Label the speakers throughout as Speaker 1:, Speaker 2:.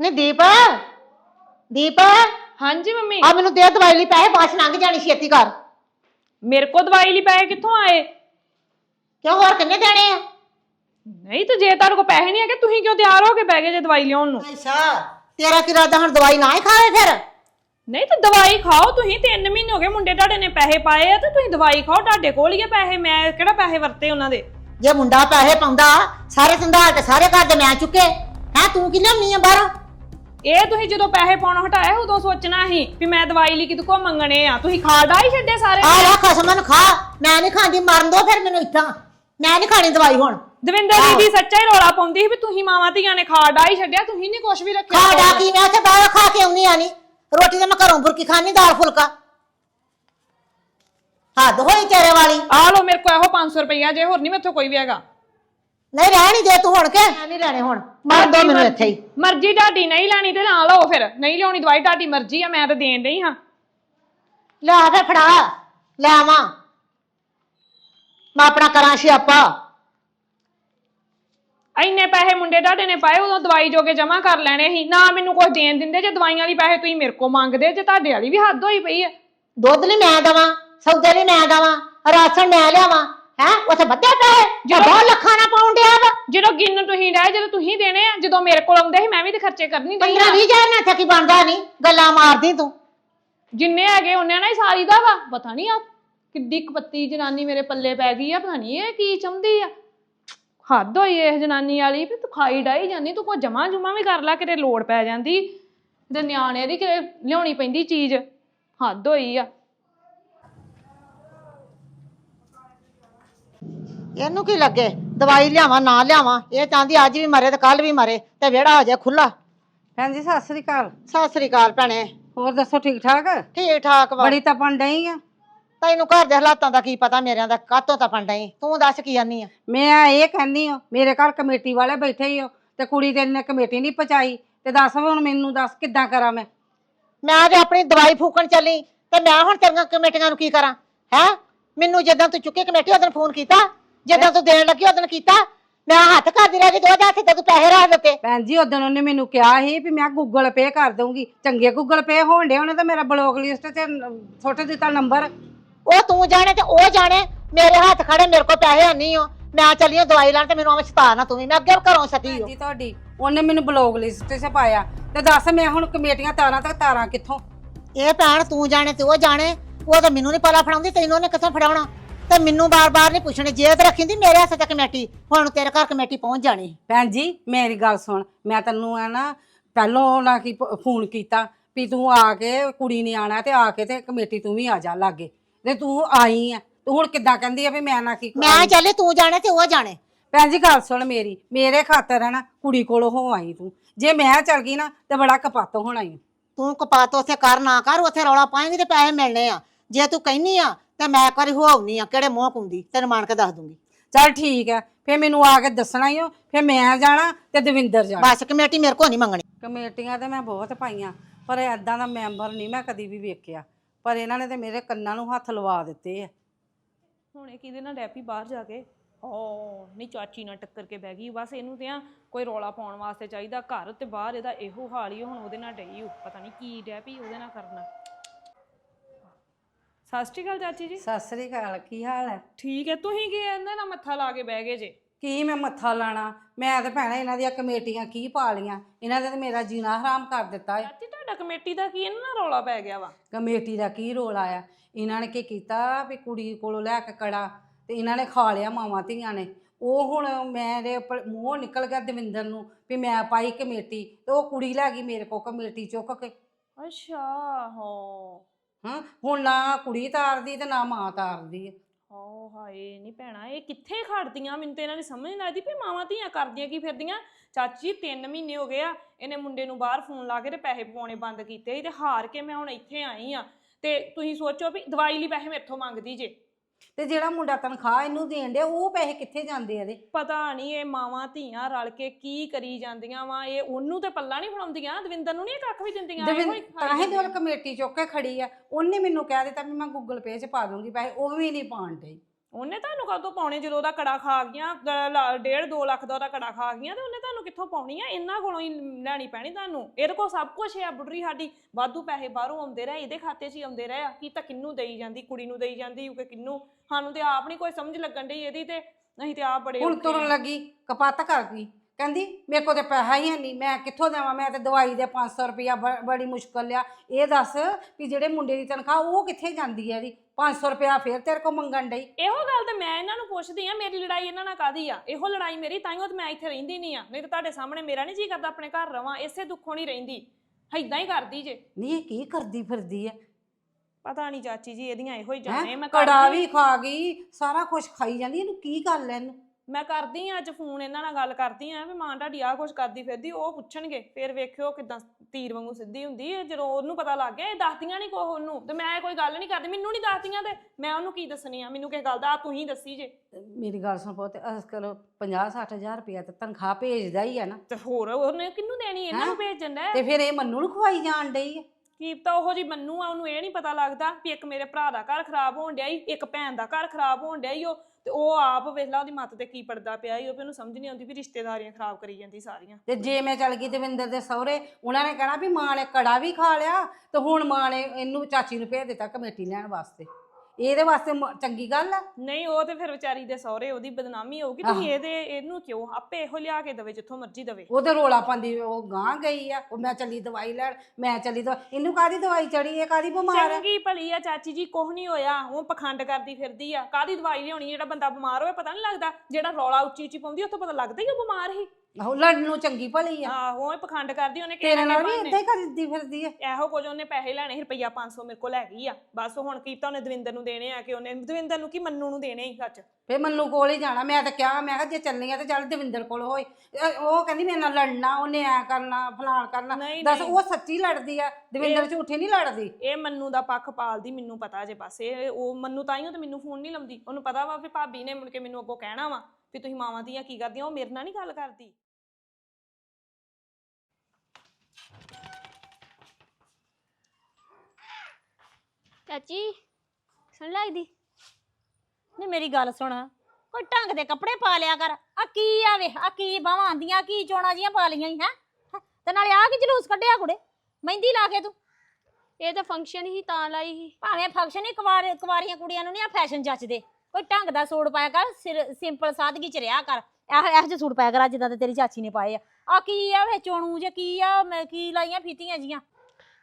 Speaker 1: ਨਹੀਂ ਦੀਪ। ਦੀਪ।
Speaker 2: ਹਾਂਜੀ ਮੰਮੀ।
Speaker 1: ਆ ਮੈਨੂੰ ਦੇ ਦਵਾਈ ਲਈ ਪੈਸੇ ਚ ਲੰਘ ਜਾਣੀ ਛੇਤੀ ਕਰ
Speaker 2: ਮੇਰੇ ਕੋ ਦਵਾਈ ਲਈ ਪੈਸੇ ਕਿੱਥੋਂ ਆਏ?
Speaker 1: ਕਿਉਂ ਹੋਰ ਕਿੰਨੇ ਦੇਣੇ ਆ?
Speaker 2: ਨਹੀਂ ਤੇ ਜੇ ਤੁਹਾਡੇ ਕੋ ਪੈਸੇ ਨਹੀਂ ਹੈਗੇ ਤੁਸੀਂ ਕਿਉਂ ਤਿਆਰ ਹੋ ਕੇ ਬਹਿ ਗਏ ਜੇ ਦਵਾਈ ਲਿਆਉਣ ਨੂੰ?
Speaker 1: ਅੱਛਾ ਤੇਰਾ ਕੀ ਇਰਾਦਾ ਹੁਣ ਦਵਾਈ ਨਾ ਹੀ ਖਾਵੇ ਫਿਰ?
Speaker 2: ਨਹੀਂ ਤੇ ਦਵਾਈ ਖਾਓ ਤੁਸੀਂ 3 ਮਹੀਨੇ ਹੋ ਗਏ ਮੁੰਡੇ ਤੁਹਾਡੇ ਨੇ ਪੈਸੇ ਪਾਏ ਆ ਤੇ ਤੁਸੀਂ ਦਵਾਈ ਖਾਓ ਤੁਹਾਡੇ ਕੋਲ ਹੀ ਆ ਪੈਸੇ ਮੈਂ ਕਿਹੜਾ ਪੈਸੇ ਵਰਤੇ ਉਹਨਾਂ ਦੇ?
Speaker 1: ਜੇ ਮੁੰਡਾ ਪੈਸੇ ਪਾਉਂਦਾ ਸਾਰੇ ਸੰਧਾਰ ਤੇ ਸਾਰੇ ਘਰ ਦੇ ਮੈਂ ਚੁੱਕੇ ਹੈ ਤੂੰ ਕੀ ਲਿਆਉਣੀ ਆ ਬਾਹਰੋਂ?
Speaker 2: ਇਹ ਤੁਸੀਂ ਜਦੋਂ ਪੈਸੇ ਪਾਉਣਾ ਹਟਾਇਆ ਉਦੋਂ ਸੋਚਣਾ ਸੀ ਵੀ ਮੈਂ ਦਵਾਈ ਲਈ ਕਿਤੇ ਕੋ ਮੰਗਣੇ ਆ। ਤੁਸੀਂ ਖਾੜਾ ਹੀ ਛੱਡੇ ਸਾਰੇ।
Speaker 1: ਆ ਲੈ ਖਸਮਨ ਖਾ। ਮੈਂ ਨਹੀਂ ਖਾਂਦੀ ਮਰਨ ਦੋ ਫਿਰ ਮੈਨੂੰ ਇੱਥਾਂ। ਮੈਂ ਨਹੀਂ ਖਾਣੀ ਦਵਾਈ ਹੁਣ।
Speaker 2: ਦਵਿੰਦਰ ਦੀਦੀ ਸੱਚਾ ਹੀ ਰੋਲਾ ਪਾਉਂਦੀ ਸੀ ਵੀ ਤੁਸੀਂ ਮਾਵਾਂ ਧੀਆਂ ਨੇ ਖਾੜਾ ਹੀ ਛੱਡਿਆ ਤੁਸੀਂ ਨਹੀਂ ਕੁਝ ਵੀ ਰੱਖਿਆ
Speaker 1: ਖਾ ਡਾ ਕੀ? ਮੈਂ ਉੱਥੇ ਬਾਹਰ ਖਾ ਕੇ ਆਉਣੀ ਆ ਨੀ। ਰੋਟੀ ਤਾਂ ਮੈਂ ਘਰੋਂ ਬੁਰਕੀ ਖਾਣੀ ਦਾਲ ਫੁਲਕਾ। ਹੱਦ ਹੋਈ ਤੇਰੇ ਵਾਲੀ।
Speaker 2: ਆ ਲਓ ਮੇਰੇ ਕੋ ਇਹੋ 500 ਰੁਪਈਆ ਜੇ ਹੋਰ ਨਹੀਂ ਮੈਥੋਂ ਕੋਈ ਵੀ ਹੈਗਾ।
Speaker 1: ਨਹੀਂ ਰਹਿ ਨਹੀਂ ਦੇ ਤੂੰ ਹੁਣ ਕੇ? ਮੈਂ ਨਹੀਂ ਲੈਣੇ ਹੁਣ। ਮਰਨ ਦੋ ਮੈਨੂੰ ਇੱਥੇ ਹੀ।
Speaker 2: ਮਰਜ਼ੀ ਤੁਹਾਡੀ ਨਹੀਂ ਲੈਣੀ ਤੇ ਨਾ ਲਓ ਫਿਰ। ਨਹੀਂ ਲਿਆਉਣੀ ਦਵਾਈ ਤੁਹਾਡੀ ਮਰਜ਼ੀ ਆ ਮੈਂ ਤਾਂ ਦੇਣ ਨਹੀਂ ਹਾਂ।
Speaker 1: ਲੈ ਆ ਕੇ ਫੜਾ। ਲੈ ਆਵਾਂ। ਮੈਂ ਆਪਣਾ ਕਰਾਂ ਸਿਆਪਾ।
Speaker 2: ਇੰਨੇ ਪੈਸੇ ਮੁੰਡੇ ਤੁਹਾਡੇ ਨੇ ਪਾਏ ਉਦੋਂ ਦਵਾਈ ਜੋਗੇ ਜਮਾ ਕਰ ਲੈਣੇ ਸੀ। ਨਾ ਮੈਨੂੰ ਕੁਝ ਦੇਣ ਦਿੰਦੇ ਜੇ ਦਵਾਈਆਂ ਵਾਲੀ ਪੈਸੇ ਤੁਸੀਂ ਮੇਰੇ ਕੋ ਮੰਗਦੇ ਜੇ ਤੁਹਾਡੇ ਵਾਲੀ ਵੀ ਹੱਦ ਹੋਈ ਪਈ ਹੈ
Speaker 1: ਦੁੱਧ ਲਈ ਮੈਂ ਦਵਾਂ ਸੌਦੇ ਲਈ ਮੈਂ ਦਵਾਂ ਰਾਸ਼ਨ ਮੈਂ ਲਿਆਵਾਂ। ਹੈ? ਉੱਥੇ ਬੱਦੇ ਪਏ ਜੋ ਬਹੁਤ ਲੱਖਾਂ ਨਾ ਪਾਉਣ ਡਿਆ ਵਾ?
Speaker 2: ਜਦੋਂ ਗਿਣ ਤੁਸੀਂ ਰਹਿ ਜਦੋਂ ਤੁਸੀਂ ਦੇਣੇ ਆ ਜਦੋਂ ਮੇਰੇ ਕੋਲ ਆਉਂਦੇ ਸੀ ਮੈਂ ਵੀ ਤੇ ਖਰਚੇ ਕਰਨੀ ਡਈ
Speaker 1: ਪੰਦਰਾਂ
Speaker 2: ਆ।
Speaker 1: ਵੀਹ ਹਜ਼ਾਰ ਨਾਲ ਇੱਥੇ ਕੀ ਬਣਦਾ ਨਹੀਂ? ਗੱਲਾਂ ਮਾਰਦੀ ਤੂੰ।
Speaker 2: ਜਿੰਨੇ ਹੈਗੇ ਉਹਨੇ ਨਾ ਹੀ ਸਾਰੀ ਦਾ ਵਾ। ਪਤਾ ਨਹੀਂ ਆ ਕਿੱਡੀ ਕਪੱਤੀ ਜਨਾਨੀ ਮੇਰੇ ਪੱਲੇ ਪੈ ਗਈ ਆ ਪਤਾ ਨਹੀਂ ਇਹ ਕੀ ਚਾਹੁੰਦੀ ਆ। ਹੱਦ ਹੋਈ ਇਹ ਜਨਾਨੀ ਵਾਲੀ ਵੀ ਤੂੰ ਖਾਈ ਡਾਈ ਜਾਂਦੀ ਤੂੰ ਕੋ ਜਮਾ ਜੁਮਾ ਵੀ ਕਰ ਲੈ ਕਿਤੇ ਲੋੜ ਪੈ ਜਾਂਦੀ। ਤੇ ਨਿਆਣੇ ਦੀ ਕਿਤੇ ਲਿਆਉਣੀ ਪੈਂਦੀ ਚੀਜ਼। ਹੱਦ ਹੋਈ ਆ।
Speaker 1: ਇਹਨੂੰ ਕੀ ਲੱਗੇ? ਦਵਾਈ ਲਿਆਵਾਂ ਨਾ ਲਿਆਵਾਂ? ਇਹ ਚਾਹੁੰਦੀ ਅੱਜ ਵੀ ਮਰੇ ਤੇ ਕੱਲ ਵੀ ਮਰੇ ਤੇ ਵਿਹੜਾ ਹੋ ਜਾਏ ਖੁੱਲਾ
Speaker 3: ਭੈਣ ਜੀ ਸਤਿ ਸ੍ਰੀ ਅਕਾਲ।
Speaker 1: ਸਤਿ ਸ੍ਰੀ ਅਕਾਲ ਭੈਣੇ।
Speaker 3: ਹੋਰ ਦੱਸੋ ਠੀਕ ਠਾਕ?
Speaker 1: ਠੀਕ ਠਾਕ ਵਾ।
Speaker 3: ਬੜੀ ਤਪਣ ਡਈ ਆ।
Speaker 1: ਤੈਨੂੰ ਘਰ ਦੇ ਹਾਲਾਤਾਂ ਦਾ ਕੀ ਪਤਾ ਮੇਰਿਆਂ ਦਾ ਕਾਤੋਂ ਤਾਂ ਪੰਡਈ ਤੂੰ ਦੱਸ ਕੀ ਆਨੀ ਆ?
Speaker 3: ਮੈਂ ਇਹ ਕਹਿੰਨੀ ਆ ਮੇਰੇ ਘਰ ਕਮੇਟੀ ਵਾਲੇ ਬੈਠੇ ਹੀ ਹੋ ਤੇ ਕੁੜੀ ਤੇ ਨੇ ਕਮੇਟੀ ਨਹੀਂ ਪਹੁੰਚਾਈ। ਤੇ ਦੱਸ ਹੁਣ ਮੈਨੂੰ ਦੱਸ ਕਿੱਦਾਂ ਕਰਾਂ ਮੈਂ?
Speaker 1: ਮੈਂ ਤੇ ਆਪਣੀ ਦਵਾਈ ਫੂਕਣ ਚੱਲੀ ਤੇ ਮੈਂ ਹੁਣ ਤੇਰੀਆਂ ਕਮੇਟੀਆਂ ਨੂੰ ਕੀ ਕਰਾਂ? ਹੈ? ਮੈਨੂੰ ਜਦੋਂ ਤੂੰ ਚੁੱਕੇ ਕਮੇਟੀ ਉਦੋਂ ਫੋਨ ਕੀਤਾ? ਜਦੋਂ ਤੂੰ ਦੇਣ ਲੱਗੀ ਉਦੋਂ ਕੀਤਾ। ਮੈਂ ਹੱਥ ਕਰਦੀ ਰਹਿ ਗਈ ਦੋ ਹੱਥ ਤੇ ਤੂੰ ਪੈਸੇ ਰੱਖ ਦਿੱਤੇ।
Speaker 3: ਭੈਣ ਜੀ ਉਦੋਂ ਉਹਨੇ ਮੈਨੂੰ ਕਿਹਾ ਸੀ ਵੀ ਮੈਂ ਗੂਗਲ ਪੇ ਕਰ ਦਊਂਗੀ। ਚੰਗੇ ਗੂਗਲ ਪੇ ਹੋਣ ਡੇ ਉਹਨੇ ਤਾਂ ਮੇਰਾ ਬਲੌਕ ਲਿਸਟ 'ਚ ਸੁੱਟ ਦਿੱਤਾ ਨੰਬਰ।
Speaker 1: ਉਹ ਤੂੰ ਜਾਣੇ ਤੇ ਉਹ ਜਾਣੇ ਮੇਰੇ ਹੱਥ ਖੜੇ ਮੇਰੇ ਕੋਲ ਪੈਸੇ ਨਹੀਂ ਹੋ ਮੈਂ ਚੱਲੀ ਆਂ ਦਵਾਈ ਲੈਣ ਤੇ ਮੈਨੂੰ ਐਵੇਂ ਸਤਾ ਨਾ ਤੂੰ ਵੀ। ਮੈਂ ਅੱਗੇ ਘਰੋਂ ਸਤੀ
Speaker 3: ਭੈਣ
Speaker 1: ਹੋ
Speaker 3: ਜੀ ਤੁਹਾਡੀ ਉਹਨੇ ਮੈਨੂੰ ਬਲੌਕ ਲਿਸਟ 'ਚ ਪਾਇਆ ਤੇ ਦੱਸ ਮੈਂ ਹੁਣ ਕਮੇਟੀਆਂ ਤਾਰਾਂ ਤੱਕ ਤਾਰਾਂ ਕਿੱਥੋਂ?
Speaker 1: ਇਹ ਭੈਣ ਤੂੰ ਜਾਣੇ ਤੇ ਉਹ ਜਾਣੇ ਉਹ ਤਾਂ ਮੈਨੂੰ ਨਹੀਂ ਪਤਾ ਫੜਾਉਂਦੀ ਤੈਨੂੰ ਉਹਨੇ ਕਿੱਥੋਂ ਫੜਾਉਣਾ? ਤੇ ਮੈਨੂੰ ਬਾਰ-ਬਾਰ ਨਹੀਂ ਪੁੱਛਣੇ ਜੇ ਤੇ ਰੱਖੀਂਦੀ ਮੇਰੇ ਹੱਥ ਤੇ ਕਮੇਟੀ। ਹੁਣ ਤੇਰੇ ਘਰ ਕਮੇਟੀ ਪਹੁੰਚ ਜਾਣੀ।
Speaker 3: ਭੈਣ ਜੀ ਮੇਰੀ ਗੱਲ ਸੁਣ ਮੈਂ ਤੈਨੂੰ ਆ ਨਾ ਪਹਿਲੋਂ ਨਾ ਕੀ ਪ- ਫੋਨ ਕੀਤਾ ਵੀ ਤੂੰ ਆ ਕੇ ਕੁੜੀ ਨੇ ਆਣਾ ਤੇ ਆ ਕੇ ਤੇ ਕਮੇਟੀ ਤੂੰ ਵੀ ਆ ਜਾ ਲਾਗੇ। ਤੇ ਤੂੰ ਆਈ ਆ ਤੂੰ ਹੁਣ ਕਿੱਦਾਂ ਕਹਿੰਦੀ ਆ ਵੀ ਮੈਂ ਨਾ ਕੀ
Speaker 1: ਮੈਂ ਚੱਲੇ ਤੂੰ ਜਾਣੇ ਤੇ ਉਹ ਜਾਣੇ।
Speaker 3: ਭੈਣ ਜੀ ਗੱਲ ਸੁਣ ਮੇਰੀ ਮੇਰੇ ਖਾਤਰ ਹੈ ਨਾ ਕੁੜੀ ਕੋਲੋਂ ਹੋ ਆਈ ਤੂੰ। ਜੇ ਮੈਂ ਚਲ ਗਈ ਨਾ ਤੇ ਬੜਾ ਕਪੱਤ ਹੋਣਾ ਈ।
Speaker 1: ਤੂੰ ਕਪਾਤ ਉੱਥੇ ਕਰ ਨਾ ਕਰ ਉੱਥੇ ਰੌਲਾ ਪਾਏਂਗੀ ਤੇ ਪੈਸੇ ਮਿਲਣੇ ਆ। ਜੇ ਤੂੰ ਕਹਿਨੀ ਆ ਤੇ ਮੈਂ ਇੱਕ ਵਾਰੀ ਹੋਉਣੀ ਆ ਕਿਹੜੇ ਮੂੰਹ ਕੁੰਦੀ ਤੈਨੂੰ ਮਾਨ ਕੇ ਦੱਸ ਦੂੰਗੀ।
Speaker 3: ਚੱਲ ਠੀਕ ਹੈ ਫੇ ਮੈਨੂੰ ਆ ਕੇ ਦੱਸਣਾ ਹੀ ਹੋ ਫੇ ਮੈਂ ਜਾਣਾ ਤੇ ਦਵਿੰਦਰ ਜਾਣਾ।
Speaker 1: ਬਸ ਕਮੇਟੀ ਮੇਰੇ ਕੋਲ ਨਹੀਂ ਮੰਗਣੀ।
Speaker 3: ਕਮੇਟੀਆਂ ਤੇ ਮੈਂ ਬਹੁਤ ਪਾਈਆਂ ਪਰ ਐਦਾਂ ਦਾ ਮੈਂਬਰ ਨਹੀਂ ਮੈਂ ਕਦੀ ਵੀ ਵੇਖਿਆ। ਪਰ ਇਹਨਾਂ ਨੇ ਤੇ ਮੇਰੇ ਕੰਨਾਂ ਨੂੰ ਹੱਥ ਲਵਾ ਦਿੱਤੇ ਆ
Speaker 2: ਹੁਣ ਇਹ ਕਿਹਦੇ ਨਾਲ ਡੈਪੀ ਬਾਹਰ ਜਾ ਕੇ? ਓ ਨਹੀਂ ਚਾਚੀ ਨਾਲ ਟੱਕਰ ਕੇ ਬਹਿ ਗਈ ਬਸ ਇਹਨੂੰ ਤੇ ਆ ਕੋਈ ਰੋਲਾ ਪਾਉਣ ਵਾਸਤੇ ਚਾਹੀਦਾ ਘਰ ਤੇ ਬਾਹਰ ਇਹਦਾ ਇਹੋ ਹਾਲ ਹੀ ਆ, ਹੁਣ ਉਹਦੇ ਨਾਲ ਡਈ ਓ ਪਤਾ ਨਹੀਂ ਕੀ ਡੈਪੀ ਉਹਦੇ ਨਾਲ ਕਰਨਾ। ਸਤਿ ਸ਼੍ਰੀ ਅਕਾਲ ਚਾਚੀ ਜੀ।
Speaker 3: ਸਤਿ ਸ੍ਰੀ ਅਕਾਲ ਕੀ ਹਾਲ ਹੈ?
Speaker 2: ਠੀਕ ਹੈ ਤੁਸੀਂ ਕੀ ਇਹਦੇ ਨਾਲ ਮੱਥਾ ਲਾ ਕੇ ਬਹਿ ਗਏ ਜੇ?
Speaker 3: ਕੀ ਮੈਂ ਮੱਥਾ ਲਾਣਾ? ਮੈਂ ਤੇ ਭੈਣਾ ਇਹਨਾਂ ਦੀਆਂ ਕਮੇਟੀਆਂ ਕੀ ਪਾ ਲੀਆਂ ਇਹਨਾਂ ਨੇ ਤੇ ਮੇਰਾ ਜੀਣਾ ਹਰਾਮ ਕਰ ਦਿੱਤਾ ਹੈ
Speaker 2: ਚਾਚੀ ਤੁਹਾਡਾ ਕਮੇਟੀ ਦਾ ਕੀ ਇਹਨਾਂ ਨਾਲ ਰੌਲਾ ਪੈ ਗਿਆ ਵਾ?
Speaker 3: ਕਮੇਟੀ ਦਾ ਕੀ ਰੋਲ ਆਇਆ ਇਹਨਾਂ ਨੇ ਕੀ ਕੀਤਾ ਵੀ ਕੁੜੀ ਕੋਲੋਂ ਲੈ ਕੇ ਕੜਾ ਤੇ ਇਹਨਾਂ ਨੇ ਖਾ ਲਿਆ ਮਾਵਾਂ ਧੀਆਂ ਨੇ। ਉਹ ਹੁਣ ਮੇਰੇ ਉੱਪਰ ਮੂੰਹ ਨਿਕਲ ਗਿਆ ਦਵਿੰਦਰ ਨੂੰ ਵੀ ਮੈਂ ਪਾਈ ਕਮੇਟੀ ਤੇ ਉਹ ਕੁੜੀ ਲੈ ਗਈ ਮੇਰੇ ਕੋਲ ਕਮੇਟੀ ਚੁੱਕ ਕੇ।
Speaker 2: ਅੱਛਾ ਹੋ।
Speaker 3: ਹਾਂ, ਹੁਣ ਨਾ ਕੁੜੀ ਤਾਰਦੀ ਤੇ ਨਾ ਮਾਂ ਤਾਰਦੀ ਹੈ
Speaker 2: ਓ ਹਾਏ ਨਹੀਂ ਭੈਣਾ, ਇਹ ਕਿੱਥੇ ਖੜਦੀਆਂ? ਮੈਨੂੰ ਤੇ ਇਹਨਾਂ ਦੀ ਸਮਝ ਨਹੀਂ ਲੱਗਦੀ ਵੀ ਮਾਵਾਂ ਧੀਆਂ ਕਰਦੀਆਂ ਕੀ ਫਿਰਦੀਆਂ। ਚਾਚੀ 3 ਮਹੀਨੇ ਹੋ ਗਏ ਆ, ਇਹਨੇ ਮੁੰਡੇ ਨੂੰ ਬਾਹਰ ਫੋਨ ਲਾ ਕੇ ਤੇ ਪੈਸੇ ਪਵਾਉਣੇ ਬੰਦ ਕੀਤੇ ਸੀ ਤੇ ਹਾਰ ਕੇ ਮੈਂ ਹੁਣ ਇੱਥੇ ਆਈ ਆ। ਤੇ ਤੁਸੀਂ ਸੋਚੋ ਵੀ ਦਵਾਈ ਲਈ ਪੈਸੇ ਮੇਰੇ ਤੋਂ ਮੰਗਦੀ ਜੇ।
Speaker 3: ਤੇ ਜਿਹੜਾ ਮੁੰਡਾ ਤਨਖਾਹ ਇਹਨੂੰ ਦੇਣ ਡਿਆ ਉਹ ਪੈਸੇ ਕਿੱਥੇ ਜਾਂਦੇ ਆ ਇਹਦੇ?
Speaker 2: ਪਤਾ ਨਹੀਂ ਇਹ ਮਾਵਾਂ ਧੀਆਂ ਰਲ ਕੇ ਕੀ ਕਰੀ ਜਾਂਦੀਆਂ ਵਾ ਇਹ ਉਹਨੂੰ ਤੇ ਪੱਲਾ ਨਹੀਂ ਫੜਾਉਂਦੀਆਂ ਦਵਿੰਦਰ ਨੂੰ ਨਹੀਂ ਕੱਖ ਵੀ ਦਿੰਦੀਆਂ ਇਹੋ ਹੀ
Speaker 3: ਦਵਿੰਦਰ
Speaker 2: ਖਾਈ
Speaker 3: ਤਾਂ ਹੀ। ਦੋਲ ਕਮੇਟੀ ਚੁੱਕ ਕੇ ਖੜੀ ਆ ਉਹਨੇ ਮੈਨੂੰ ਕਹਿ ਦਿੱਤਾ ਵੀ ਮੈਂ ਗੂਗਲ ਪੇ 'ਚ ਪਾ ਦੂੰਗੀ ਪੈਸੇ ਉਹ ਵੀ ਨਹੀਂ ਪਾਣ ਡਈ।
Speaker 2: ਉਹਨੇ ਤੁਹਾਨੂੰ ਕਦੋਂ ਪਾਉਣੇ ਜਦੋਂ ਉਹਦਾ ਕੜਾ ਖਾ ਗਈਆਂ ਡੇਢ 2 ਲੱਖ ਦਾ ਉਹਦਾ ਕੜਾ ਖਾ ਗਈਆਂ ਤੇ ਉਹਨੇ ਤੁਹਾਨੂੰ ਕਿੱਥੋਂ ਪਾਉਣੀ ਆ? ਇਹਨਾਂ ਕੋਲੋਂ ਹੀ ਲੈਣੀ ਪੈਣੀ ਤੁਹਾਨੂੰ। ਇਹਦੇ ਕੋਲ ਸਭ ਕੁਝ ਹੈ ਬੁੱਢੀ ਸਾਡੀ। ਵਾਧੂ ਪੈਸੇ ਬਾਹਰੋਂ ਆਉਂਦੇ ਰਹੇ ਇਹਦੇ ਖਾਤੇ 'ਚ ਹੀ ਆਉਂਦੇ ਰਹੇ ਆ। ਕੀ ਤਾਂ ਕਿੰਨੂੰ ਦੇਈ ਜਾਂਦੀ ਕੁੜੀ ਨੂੰ ਦੇਈ ਜਾਂਦੀ ਕਿ ਕਿੰਨੂੰ ਸਾਨੂੰ ਤੇ ਆਪ ਨਹੀਂ ਕੋਈ ਸਮਝ ਲੱਗਣ ਡਈ ਇਹਦੀ ਤੇ ਅਸੀਂ ਤੇ ਆਪ ਬੜੇ
Speaker 3: ਹੁਣ
Speaker 2: ਔਖੇ
Speaker 3: ਤੁਰਨ। ਲੱਗੀ ਕਪੱਤ ਕਰ ਗਈ। ਕਹਿੰਦੀ ਮੇਰੇ ਕੋਲ ਤੇ ਪੈਸਾ ਹੀ ਹੈ ਨਹੀਂ ਮੈਂ ਕਿੱਥੋਂ ਦੇਵਾਂ? ਮੈਂ ਤੇ ਦਵਾਈ ਦੇ 500 ਰੁਪਇਆ ਬ- ਬੜੀ ਮੁਸ਼ਕਲ ਆ ਇਹ ਦੱਸ ਵੀ ਜਿਹੜੇ ਮੁੰਡੇ ਦੀ ਤਨਖਾਹ ਉਹ ਕਿੱਥੇ ਜਾਂਦੀ ਹੈ ਇਹਦੀ? 500 ਰੁਪਇਆ ਫੇਰ ਤੇਰੇ ਕੋਲ ਮੰਗਣ ਡਈ।
Speaker 2: ਇਹੋ ਗੱਲ ਤੇ ਮੈਂ ਇਹਨਾਂ ਨੂੰ ਪੁੱਛਦੀ ਆ ਮੇਰੀ ਲੜਾਈ ਇਹਨਾਂ ਨਾਲ ਕਾਦੀ ਆ? ਇਹੋ ਲੜਾਈ ਮੇਰੀ ਤਾਈਓ ਤੇ ਮੈਂ ਇੱਥੇ ਰਹਿੰਦੀ ਨਹੀਂ ਆ। ਨਹੀਂ ਤਾਂ ਤੁਹਾਡੇ ਸਾਹਮਣੇ ਮੇਰਾ ਨਹੀਂ ਜੀ ਕਰਦਾ ਆਪਣੇ ਘਰ ਰਵਾਂ ਇਸੇ ਦੁੱਖੋਂ ਨਹੀਂ ਰਹਿੰਦੀ। ਏਦਾਂ ਹੀ ਕਰਦੀ ਜੇ।
Speaker 3: ਨਹੀਂ ਇਹ ਕੀ ਕਰਦੀ ਫਿਰਦੀ ਹੈ?
Speaker 2: ਪਤਾ ਨਹੀਂ ਚਾਚੀ ਜੀ ਇਹਦੀਆਂ ਇਹੋ ਹੀ? ਜਾਣੇ ਮੈਂ
Speaker 3: ਕੜਾ
Speaker 2: ਕਰਦੀ-
Speaker 3: ਵੀ ਖਾ ਗਈ ਸਾਰਾ ਕੁਝ ਖਾਈ ਜਾਂਦੀ ਇਹਨੂੰ ਕੀ ਗੱਲ ਇਹਨੂੰ?
Speaker 2: ਮੈਂ ਕਰਦੀ ਆ ਅੱਜ ਫੋਨ ਇਹਨਾਂ ਨਾਲ ਗੱਲ ਕਰਦੀ ਆ ਵੀ ਮਾਂ ਤੁਹਾਡੀ ਆਹ ਕੁਛ ਕਰਦੀ ਫਿਰਦੀ ਉਹ ਪੁੱਛਣਗੇ ਫਿਰ ਵੇਖਿਓ ਕਿਦਾਂ ਤੀਰ ਵਾਂਗੂ ਸਿੱਧੀ ਹੁੰਦੀ ਹੈ ਜਦੋਂ ਉਹਨੂੰ ਪਤਾ ਲੱਗ ਗਿਆ ਇਹ ਦੱਸਦੀਆਂ ਨਹੀਂ ਕੋਹ ਉਹਨੂੰ ਤੇ ਮੈਂ ਕੋਈ ਗੱਲ ਨਹੀਂ ਕਰਦੀ ਮੈਨੂੰ ਨਹੀਂ ਦੱਸਦੀਆਂ ਤੇ ਮੈਂ ਉਹਨੂੰ ਕੀ ਦੱਸਣੀ ਆ ਮੈਨੂੰ ਕਿਸ ਗੱਲ ਦਾ ਆਹ ਤੁਸੀਂ ਦੱਸੀ ਜੇ।
Speaker 3: ਮੇਰੀ ਗੱਲ ਸੁਣ ਪੁੱਤ ਅਸਕਲ 50 60000 ਰੁਪਇਆ ਤੇ ਤਨਖਾਹ ਭੇਜਦਾ ਹੀ ਹੈ ਨਾ।
Speaker 2: ਤੇ ਹੋਰ ਉਹਨੇ ਕਿਹਨੂੰ ਦੇਣੀ ਇਹਨਾਂ ਨੂੰ
Speaker 3: ਹੈਂ?
Speaker 2: ਭੇਜਣ ਦਾ
Speaker 3: ਤੇ ਫਿਰ ਇਹ ਮੰਨੂ ਨੂੰ ਖਵਾਈ ਜਾਣ ਡਈ ਹੈ
Speaker 2: ਕੀ ਤਾਂ ਉਹੋ ਜੀ ਮੰਨੂ ਆ, ਉਹਨੂੰ ਇਹ ਨਹੀਂ ਪਤਾ ਲੱਗਦਾ ਵੀ ਇੱਕ ਮੇਰੇ ਭਰਾ ਦਾ ਘਰ ਖਰਾਬ ਹੋਣ ਡਿਆ ਈ, ਇੱਕ ਭੈਣ ਦਾ ਘਰ ਖਰਾਬ ਹੋਣ ਡਿਆ ਈ ਉਹ, ਤੇ ਉਹ ਆਪ ਵੇਖ ਲਾ ਉਹਦੀ ਮੱਤ ਤੇ ਕੀ ਪੜਦਾ ਪਿਆ ਈ, ਉਹ ਵੀ ਉਹਨੂੰ ਸਮਝ ਨਹੀਂ ਆਉਂਦੀ ਵੀ ਰਿਸ਼ਤੇਦਾਰੀਆਂ ਖਰਾਬ ਕਰੀ ਜਾਂਦੀ ਸਾਰੀਆਂ।
Speaker 3: ਤੇ ਜੇ ਮੈਂ ਚੱਲ ਗਈ ਦਵਿੰਦਰ ਦੇ ਸਹੁਰੇ, ਉਹਨਾਂ ਨੇ ਕਹਿਣਾ ਵੀ ਮਾਂ ਨੇ ਕੜਾ ਵੀ ਖਾ ਲਿਆ, ਤੇ ਹੁਣ ਮਾਂ ਨੇ ਇਹਨੂੰ ਚਾਚੀ ਨੂੰ ਭੇਜ ਦਿੱਤਾ ਕਮੇਟੀ ਲੈਣ ਵਾਸਤੇ। ਇਹਦੇ ਵਾਸਤੇ ਮ- ਚੰਗੀ ਗੱਲ ਆ।
Speaker 2: ਨਹੀਂ ਉਹ ਤੇ ਫਿਰ ਵਿਚਾਰੀ ਦੇ ਸਹੁਰੇ ਉਹਦੀ ਬਦਨਾਮੀ ਹੋਊਗੀ। ਤੁਸੀਂ ਇਹਦੇ ਇਹਨੂੰ ਕਿਉਂ? ਆਪੇ ਇਹੋ ਲਿਆ ਕੇ ਦੇਵੇ ਜਿੱਥੋਂ ਮਰਜ਼ੀ ਦੇਵੇ।
Speaker 3: ਉਹ ਤੇ ਰੋਲਾ ਪਾਉਂਦੀ ਉਹ ਗਾਂ ਗਈ ਆ। ਉਹ ਮੈਂ ਚੱਲੀ ਦਵਾਈ ਲੈਣ ਮੈਂ ਚੱਲੀ ਦਵਾ ਇਹਨੂੰ ਕਾਦੀ ਦਵਾਈ ਚੜੀ ਇਹ ਕਾਦੀ ਬਿਮਾਰ ਆ?
Speaker 2: ਚੰਗੀ ਭਲੀ ਆ ਚਾਚੀ ਜੀ ਕੁਝ ਨਹੀਂ ਹੋਇਆ। ਉਹ ਪਖੰਡ ਕਰਦੀ ਫਿਰਦੀ ਆ। ਕਾਦੀ ਦਵਾਈ ਲਿਆਉਣੀ ਜਿਹੜਾ ਬੰਦਾ ਬਿਮਾਰ ਹੋਵੇ ਪਤਾ ਨਹੀਂ ਲੱਗਦਾ। ਜਿਹੜਾ ਰੌਲਾ ਉੱਚੀ ਉੱਚੀ ਪਾਉਂਦੀ ਉੱਥੋਂ ਪਤਾ ਲੱਗਦਾ ਹੀ ਉਹ ਬਿਮਾਰ ਹੀ।
Speaker 3: ਉਹ ਲੜਨ ਨੂੰ ਚੰਗੀ ਭਲੀ ਆ।
Speaker 2: ਆਹੋ ਇਹ ਪਖੰਡ ਕਰਦੀ ਉਹਨੇ
Speaker 3: ਤੇਰੇ ਨਾਲ ਵੀ ਏਦਾਂ ਹੀ ਕਰਦੀ ਫਿਰਦੀ ਆ।
Speaker 2: ਇਹੋ ਕੁਝ ਉਹਨੇ ਪੈਸੇ ਲੈਣੇ ਸੀ ਰੁਪਈਆ 500 ਮੇਰੇ ਕੋਲ ਲੈ ਗਈ ਆ। ਬਸ ਹੁਣ ਕੀਤਾ ਉਹਨੇ ਦਵਿੰਦਰ ਨੂੰ ਦੇਣੇ ਆ ਕਿ ਉਹਨੇ ਦਵਿੰਦਰ ਨੂੰ ਕੀ ਮੰਨੂ ਨੂੰ ਦੇਣੇ ਹੀ ਸੱਚ?
Speaker 3: ਫੇ ਮੰਨੂ ਕੋਲ ਹੀ ਜਾਣਾ ਮੈਂ ਤਾਂ ਕਿਹਾ ਮੈਂ ਕਿਹਾ ਜੇ ਚੱਲਣੀ ਆ ਤੇ ਚੱਲ ਦਵਿੰਦਰ ਕੋਲ ਹੋਏ। ਉਹ ਕਹਿੰਦੀ ਮੇਰੇ ਨਾਲ ਲੜਨਾ ਉਹਨੇ ਐ ਕਰਨਾ ਫਲਾਣ ਕਰਨਾ।
Speaker 2: ਨਹੀਂ
Speaker 3: ਦੱਸ ਉਹ ਸੱਚੀ ਲੜਦੀ ਆ? ਦਵਿੰਦਰ ਝੂਠੀ ਨਹੀਂ ਲੜਦੀ?
Speaker 2: ਇਹ ਮੰਨੂ ਦਾ ਪੱਖ ਪਾਲਦੀ ਮੈਨੂੰ ਪਤਾ ਜੇ ਬਸ। ਇਹ ਉਹ ਮੰਨੂ ਤਾਈਓ ਤੇ ਮੈਨੂੰ ਫੋਨ ਨਹੀਂ ਲਾਉਂਦੀ। ਉਹਨੂੰ ਪਤਾ ਵਾ ਵੀ ਭਾਬੀ ਨੇ ਮੁੜ ਕੇ ਮੈਨੂੰ ਅੱਗੋਂ ਕਹਿਣਾ ਵਾ ਵੀ ਤੁਸੀਂ ਮਾਵਾਂ ਦੀਆਂ ਕੀ ਕਰਦੀਆਂ ਉਹ ਮੇਰੇ ਨਾਲ ਨਹੀਂ ਗੱਲ ਕਰਦੀ।
Speaker 4: ਚਾਚੀ ਸੁਣ ਲੱਗਦੀ
Speaker 5: ਨਹੀਂ ਮੇਰੀ ਗੱਲ ਸੁਣ। ਕੋਈ ਢੰਗ ਦੇ ਕੱਪੜੇ ਪਾ ਲਿਆ ਕਰ। ਆ ਕੀ ਆ ਵੇ ਆ ਕੀ ਬਾਹਾਂ ਆਂਦੀਆਂ ਕੀ ਚੋਣਾ ਜੀਆਂ ਪਾ ਲਈਆਂ ਹੈ? ਤੇ ਨਾਲੇ ਆ ਕੀ ਜਲੂਸ ਕੱਢਿਆ ਕੁੜੇ? ਮਹਿੰਦੀ ਲਾ ਕੇ ਤੂੰ।
Speaker 4: ਇਹ ਤਾਂ ਫੰਕਸ਼ਨ ਹੀ ਤਾਂ ਲਾਈ ਸੀ।
Speaker 5: ਭਾਵੇਂ ਫੰਕਸ਼ਨ ਹੀ ਕੁਵਾਰ ਕੁਵਾਰੀਆਂ ਕੁੜੀਆਂ ਨੂੰ ਨਹੀਂ ਆ ਫੈਸ਼ਨ ਜੱਚਦੇ। ਕੋਈ ਢੰਗ ਦਾ ਸੂਟ ਪਾਇਆ ਕਰ ਸਿੰਪਲ ਸਾਦਗੀ ਚ ਰਿਹਾ ਕਰ। ਇਹ ਇਹੋ ਜਿਹੇ ਸੂਟ ਪਾਇਆ ਕਰ ਜਿੱਦਾਂ ਦੇ ਤੇਰੀ ਚਾਚੀ ਨੇ ਪਾਏ ਆ। ਆ ਕੀ ਆ ਵੇ ਚੋਣੂ ਜੇ ਕੀ ਆ ਮੈਂ ਕੀ ਲਾਈਆਂ ਫੀਤੀਆਂ ਜੀਆਂ?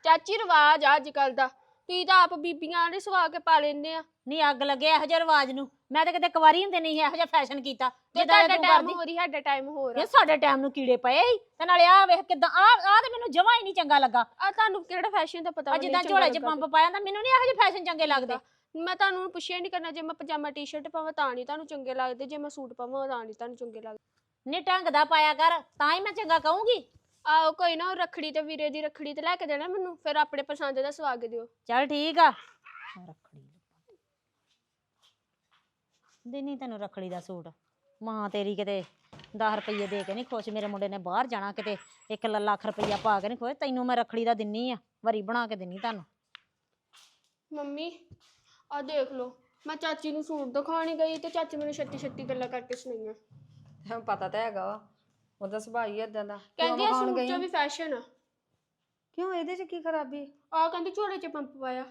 Speaker 4: ਚਾਚੀ ਰਿਵਾਜ ਆ ਅੱਜ ਕੱਲ ਦਾ ਤੁਸੀਂ ਤਾਂ ਆਪ ਬੀਬੀਆਂ ਨੇ ਸਵਾ ਕੇ ਪਾ ਲੈਂਦੇ ਆ।
Speaker 5: ਨਹੀਂ ਅੱਗ ਲੱਗੇ ਇਹੋ ਜਿਹੇ ਰਿਵਾਜ ਨੂੰ। ਮੈਂ ਤਾਂ ਕਿਤੇ ਕੁਵਾਰੀ ਹੁੰਦੇ ਨਹੀਂ ਇਹੋ ਜਿਹਾ ਫੈਸ਼ਨ ਕੀਤਾ।
Speaker 4: ਤੇ
Speaker 5: ਜਿੱਦਾਂ
Speaker 4: ਤੁਹਾਡਾ
Speaker 5: ਤੂੰ
Speaker 4: ਟਾਈਮ
Speaker 5: ਕਰਦੀ।
Speaker 4: ਹੋ ਰਹੀ ਸਾਡਾ ਟਾਈਮ ਹੋਰ ਆ।
Speaker 5: ਇਹ ਸਾਡੇ ਟਾਈਮ ਨੂੰ ਕੀੜੇ ਪਏ ਸੀ। ਤੇ ਨਾਲੇ ਆ ਵੇਖ ਕਿਦਾਂ ਆ ਆ ਤੇ ਮੈਨੂੰ ਜਮਾ ਹੀ ਨਹੀਂ ਚੰਗਾ ਲੱਗਾ।
Speaker 4: ਆ ਤੁਹਾਨੂੰ ਕਿਹੜਾ ਫੈਸ਼ਨ ਦਾ ਪਤਾ
Speaker 5: ਆ
Speaker 4: ਵੀ ਨਹੀਂ
Speaker 5: ਜਿੱਦਾਂ
Speaker 4: ਚੰਗਾ
Speaker 5: ਝੋਲੇ 'ਚ
Speaker 4: ਲੱਗਾ।
Speaker 5: ਪੰਪ ਪਾਇਆ ਤਾਂ ਮੈਨੂੰ ਨਹੀਂ ਇਹੋ ਜਿਹੇ ਫੈਸ਼ਨ ਚੰਗੇ ਲੱਗਦੇ।
Speaker 4: ਮੈਂ ਤੁਹਾਨੂੰ ਪੁੱਛਿਆ ਨਹੀਂ ਕਰਨਾ ਜੇ ਮੈਂ ਪਜਾਮਾ ਟੀ-ਸ਼ਰਟ ਪਾਵਾਂ ਤਾਂ ਨਹੀਂ ਤੁਹਾਨੂੰ ਚੰਗੇ ਲੱਗਦੇ ਜੇ ਮੈਂ ਸੂਟ ਪਾਵਾਂ ਤਾਂ ਨਹੀਂ ਤੁਹਾਨੂੰ ਚੰਗੇ ਲੱਗਦੇ।
Speaker 5: ਨਹੀਂ ਢੰਗ ਦਾ ਪਾਇਆ ਕਰ ਤਾਂ ਹੀ ਮੈਂ ਚੰਗਾ ਕਹੂੰਗੀ।
Speaker 4: ਆਓ ਕੋਈ ਨਾ ਉਹ ਰੱਖੜੀ ਤੇ ਵੀਰੇ ਦੀ ਰੱਖੜੀ ਤੇ ਲੈ ਕੇ ਦੇਣਾ ਮੈਨੂੰ ਫਿਰ ਆਪਣੇ ਪਸੰਦ ਦਾ ਸਵਾ ਕੇ ਦਿਓ।
Speaker 5: ਚੱਲ ਠੀਕ ਆ। ਰੱਖੜੀ ਦੇਣੀ ਤੈਨੂੰ ਰੱਖੜੀ ਦਾ ਸੂਟ। ਮਾਂ ਤੇਰੀ ਕਿਤੇ 10 ਰੁਪਏ ਦੇ ਕੇ ਨਹੀਂ ਖੁਸ਼ ਮੇਰੇ ਮੁੰਡੇ ਨੇ ਬਾਹਰ ਜਾਣਾ ਕਿਤੇ 1 ਲੱਖ ਰੁਪਈਆ ਪਾ ਕੇ ਨਹੀਂ ਖੁਸ਼ ਤੈਨੂੰ ਮੈਂ ਰੱਖੜੀ ਦਾ ਦਿੰਨੀ ਆ ਵਰੀ ਬਣਾ ਕੇ ਦਿੰਨੀ ਤੁਹਾਨੂੰ।
Speaker 4: ਮੰਮੀ ਆ ਦੇਖ ਲਓ ਮੈਂ ਚਾਚੀ ਨੂੰ ਸੂਟ ਦਿਖਾਉਣ ਗਈ ਤੇ ਚਾਚੀ ਮੈਨੂੰ ਛੱਤੀ ਛੱਤੀ ਗੱਲਾਂ ਕਰਕੇ ਸੁਣਾਈਆਂ।
Speaker 6: ਹਾਂ ਪਤਾ ਤਾਂ ਹੈਗਾ ਵਾ ਉਹਦਾ ਸੁਭਾਅ ਹੀ ਇਦਾਂ ਦਾ। ਕਿਉਂ
Speaker 4: ਕਹਿੰਦੀ ਆ
Speaker 6: ਵਿਖਾਉਣ
Speaker 4: ਸੂਟ
Speaker 6: ਗਈ?
Speaker 4: ਚ ਵੀ ਫੈਸ਼ਨ ਆ।
Speaker 6: ਕਿਉਂ ਇਹਦੇ ਚ ਕੀ ਖਰਾਬੀ?
Speaker 4: ਆ ਕਹਿੰਦੀ ਝੋਲੇ ਚ ਪੰਪ ਪਾਇਆ।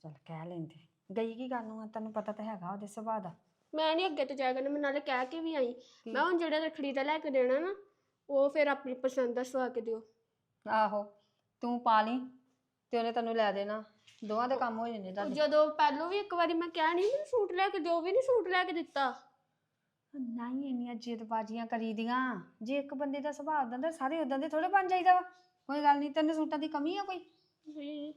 Speaker 6: ਚਲ ਕਹਿ ਲੈਂਦੇ। ਗਈ ਕੀ ਗੱਲ ਨੂੰ? ਆ ਤੈਨੂੰ ਪਤਾ ਤਾਂ ਹੈਗਾ ਉਹਦੇ ਸੁਭਾਅ ਦਾ।
Speaker 4: ਮੈਂ ਨਹੀਂ ਅੱਗੇ ਤੋਂ ਜਾਇਆ ਕਰਨਾ ਮੈਂ ਨਾਲੇ ਕਹਿ ਕੇ ਵੀ ਆਈ। ਮੈਂ ਹੁਣ ਜਿਹੜਾ ਰੱਖੜੀ ਦਾ ਲੈ ਕੇ ਦੇਣਾ ਨਾ ਉਹ ਫਿਰ ਆਪਣੀ ਪਸੰਦ ਦਾ ਸਵਾ ਕੇ ਦਿਓ।
Speaker 6: ਆਹੋ ਤੂੰ ਪਾ ਲਈ ਤੇ ਉਹਨੇ ਤੈਨੂੰ ਲੈ ਦੇਣਾ। ਦੋਵਾਂ ਦੇ ਕੰਮ ਹੋ
Speaker 4: ਉਹ
Speaker 6: ਤੁਹਾਡੇ।
Speaker 4: ਜਦੋਂ ਪਹਿਲੋਂ ਵੀ ਇੱਕ ਵਾਰੀ ਮੈਂ ਕਿਹਾ ਨਹੀਂ ਮੈਨੂੰ ਸੂਟ ਲੈ ਕੇ ਦਿਓ ਉਹ ਵੀ ਨਹੀਂ ਸੂਟ ਲੈ ਕੇ ਦਿੱਤਾ।
Speaker 6: ਨਹੀਂ ਇੰਨੀਆਂ ਜਿੱਦਬਾਜ਼ੀਆਂ ਕਰੀਦੀਆਂ। ਜੇ ਇੱਕ ਬੰਦੇ ਦਾ ਸੁਭਾਅ ਉਦਾਂ ਦਾ ਸਾਰੇ ਉਦਾਂ ਦੇ ਥੋੜੇ ਬਣ ਜਾਈਦਾ ਵਾ। ਕੋਈ ਗੱਲ ਨਹੀਂ ਤੈਨੂੰ ਸੂਟਾਂ ਦੀ ਕਮੀ ਆ ਕੋਈ।
Speaker 4: ਨਹੀਂ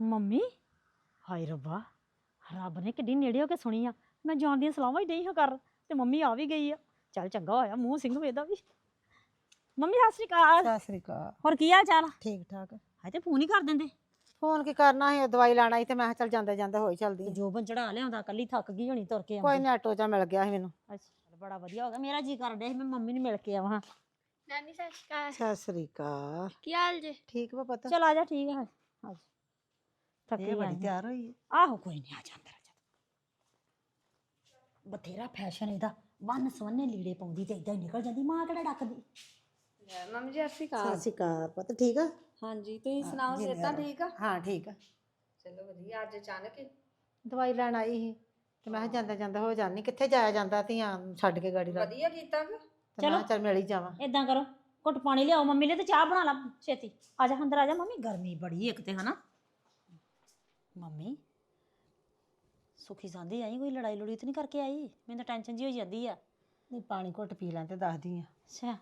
Speaker 5: ਮੰਮੀ ਹਾਏ ਰੱਬਾ ਰੱਬ ਨੇ ਕਿੱਡੀ ਨੇੜੇ ਹੋ ਕੇ ਸੁਣੀ ਆ। ਮੈਂ ਜਾਣ ਦੀਆਂ ਸਲਾਹਾਂ ਹੀ ਨਹੀਂ ਹੋ ਕਰ ਤੇ ਮੰਮੀ ਆ ਵੀ ਗਈ ਆ। ਚੱਲ ਚੰਗਾ ਹੋਇਆ ਮੂੰਹ ਸਿੰਘ ਵੇਦਾ ਵੀ। ਮੰਮੀ ਸਤਿ ਸ਼੍ਰੀ ਅਕਾਲ।
Speaker 1: ਸਤਿ ਸ੍ਰੀ ਅਕਾਲ।
Speaker 5: ਹੋਰ ਕੀ ਹਾਲ ਚਾਲ
Speaker 1: ਠੀਕ ਠਾਕ
Speaker 5: ਹਾਏ ਤੇ ਫੋਨ ਹੀ ਕਰ ਦਿੰਦੇ।
Speaker 1: ਫੋਨ ਕੀ ਕਰਨਾ ਸੀ ਉਹ ਦਵਾਈ ਲੈਣਾ ਸੀ ਤੇ ਮੈਂ ਕਿਹਾ ਚੱਲ ਜਾਂਦੇ ਜਾਂਦੇ ਹੋਈ ਚੱਲਦੀ
Speaker 5: ਜੋਬਨ ਚੜਾ ਲਿਆਉਂਦਾ ਕੱਲੀ ਥੱਕ ਗਈ ਹੋਣੀ ਤੁਰ ਕੇ
Speaker 1: ਕੋਈ
Speaker 5: ਆਉਂਦੀ।
Speaker 1: ਨੀ ਆਟੋ ਚ ਮਿਲ ਗਿਆ ਸੀ ਮੈਨੂੰ।
Speaker 5: ਅੱਛਾ ਬੜਾ ਵਧੀਆ ਹੋ ਗਿਆ। ਮੇਰਾ ਜੀ ਡਿਆ ਸੀ ਮੈਂ ਮੰਮੀ ਨੂੰ ਮਿਲ ਕੇ ਆਵਾਂ।
Speaker 4: ਨਾਨੀ ਸਤਿ ਸ਼੍ਰੀ ਅਕਾਲ।
Speaker 7: ਸਤਿ ਸ੍ਰੀ ਅਕਾਲ।
Speaker 4: ਕੀ ਹਾਲ ਜੇ?
Speaker 7: ਠੀਕ ਵਾ ਪਤਾ?
Speaker 5: ਚਲ ਆ ਜਾ ਠੀਕ ਹੈ ਆ ਜਾ। ਥੱਕੀ ਆਈ
Speaker 7: ਤਿਆਰ ਹੋਈ ਹੈ
Speaker 5: ਆਹੋ ਕੋਈ ਨਹੀਂ ਆ ਜਾ ਅੰਦਰ ਆ ਜਾ। ਬਥੇਰਾ ਫੈਸ਼ਨ ਇਹਦਾ। ਵੰਨ ਸਵੰਨੇ ਲੀੜੇ ਪਾਉਂਦੀ ਤੇ ਇਦਾਂ ਹੀ ਨਿਕਲ ਜਾਂਦੀ। ਮਾਂ ਕਿਹੜਾ ਡੱਕਦੀ?
Speaker 3: ਮੰਮੀ ਜੀ ਅਸੀਂ
Speaker 7: ਸਤਿ ਸ੍ਰੀ ਅਕਾਲ। ਪਤਾ ਠੀਕ ਆ?
Speaker 3: ਹਾਂਜੀ ਤੁਸੀਂ ਸੁਣਾਓ ਸਿਹਤਾਂ। ਠੀਕ ਆ?
Speaker 7: ਹਾਂ ਠੀਕ ਆ।
Speaker 3: ਚਲੋ ਵਧੀਆ ਅੱਜ ਅਚਾਨਕ ਹੀ।
Speaker 7: ਦਵਾਈ ਲੈਣ ਆਈ ਸੀ ਤੇ ਮੈਂ ਕਿਹਾ ਜਾਂਦਾ ਜਾਂਦਾ ਹੋ ਜਾਣੀ ਕਿੱਥੇ ਜਾਇਆ ਜਾਂਦਾ ਧੀਆਂ ਛੱਡ ਕੇ ਗਾੜੀ ਦਾ
Speaker 3: ਵਧੀਆ ਕੀਤਾ ਕਿ?
Speaker 7: ਤੇ ਮੈਂ ਕਿਹਾ ਚੱਲ। ਮਿਲ ਹੀ ਜਾਵਾਂ।
Speaker 5: ਇਦਾਂ ਕਰੋ ਘੁੱਟ ਪਾਣੀ ਲਿਆਓ ਮੰਮੀ ਲਈ ਤੇ ਚਾਹ ਬਣਾ ਲਾ ਛੇਤੀ। ਆ ਜਾ ਅੰਦਰ ਆ ਜਾ ਮੰਮੀ ਗਰਮੀ ਬੜੀ ਇੱਕ ਤੇ ਹਨਾ? ਮੰਮੀ ਸੁਖੀ ਜਾਂਦੀ ਆਈ ਕੋਈ ਲੜਾਈ ਲੜੀ ਤੇ ਨਹੀਂ ਕਰਕੇ ਆਈ? ਮੈਨੂੰ ਤਾਂ ਟੈਨਸ਼ਨ ਜੀ ਹੋ ਜਾਂਦੀ ਆ।
Speaker 7: ਨਹੀਂ ਪਾਣੀ ਘੁੱਟ ਪੀ ਲਾਂ ਤੇ ਦੱਸਦੀ ਆ।
Speaker 5: ਅੱਛਾ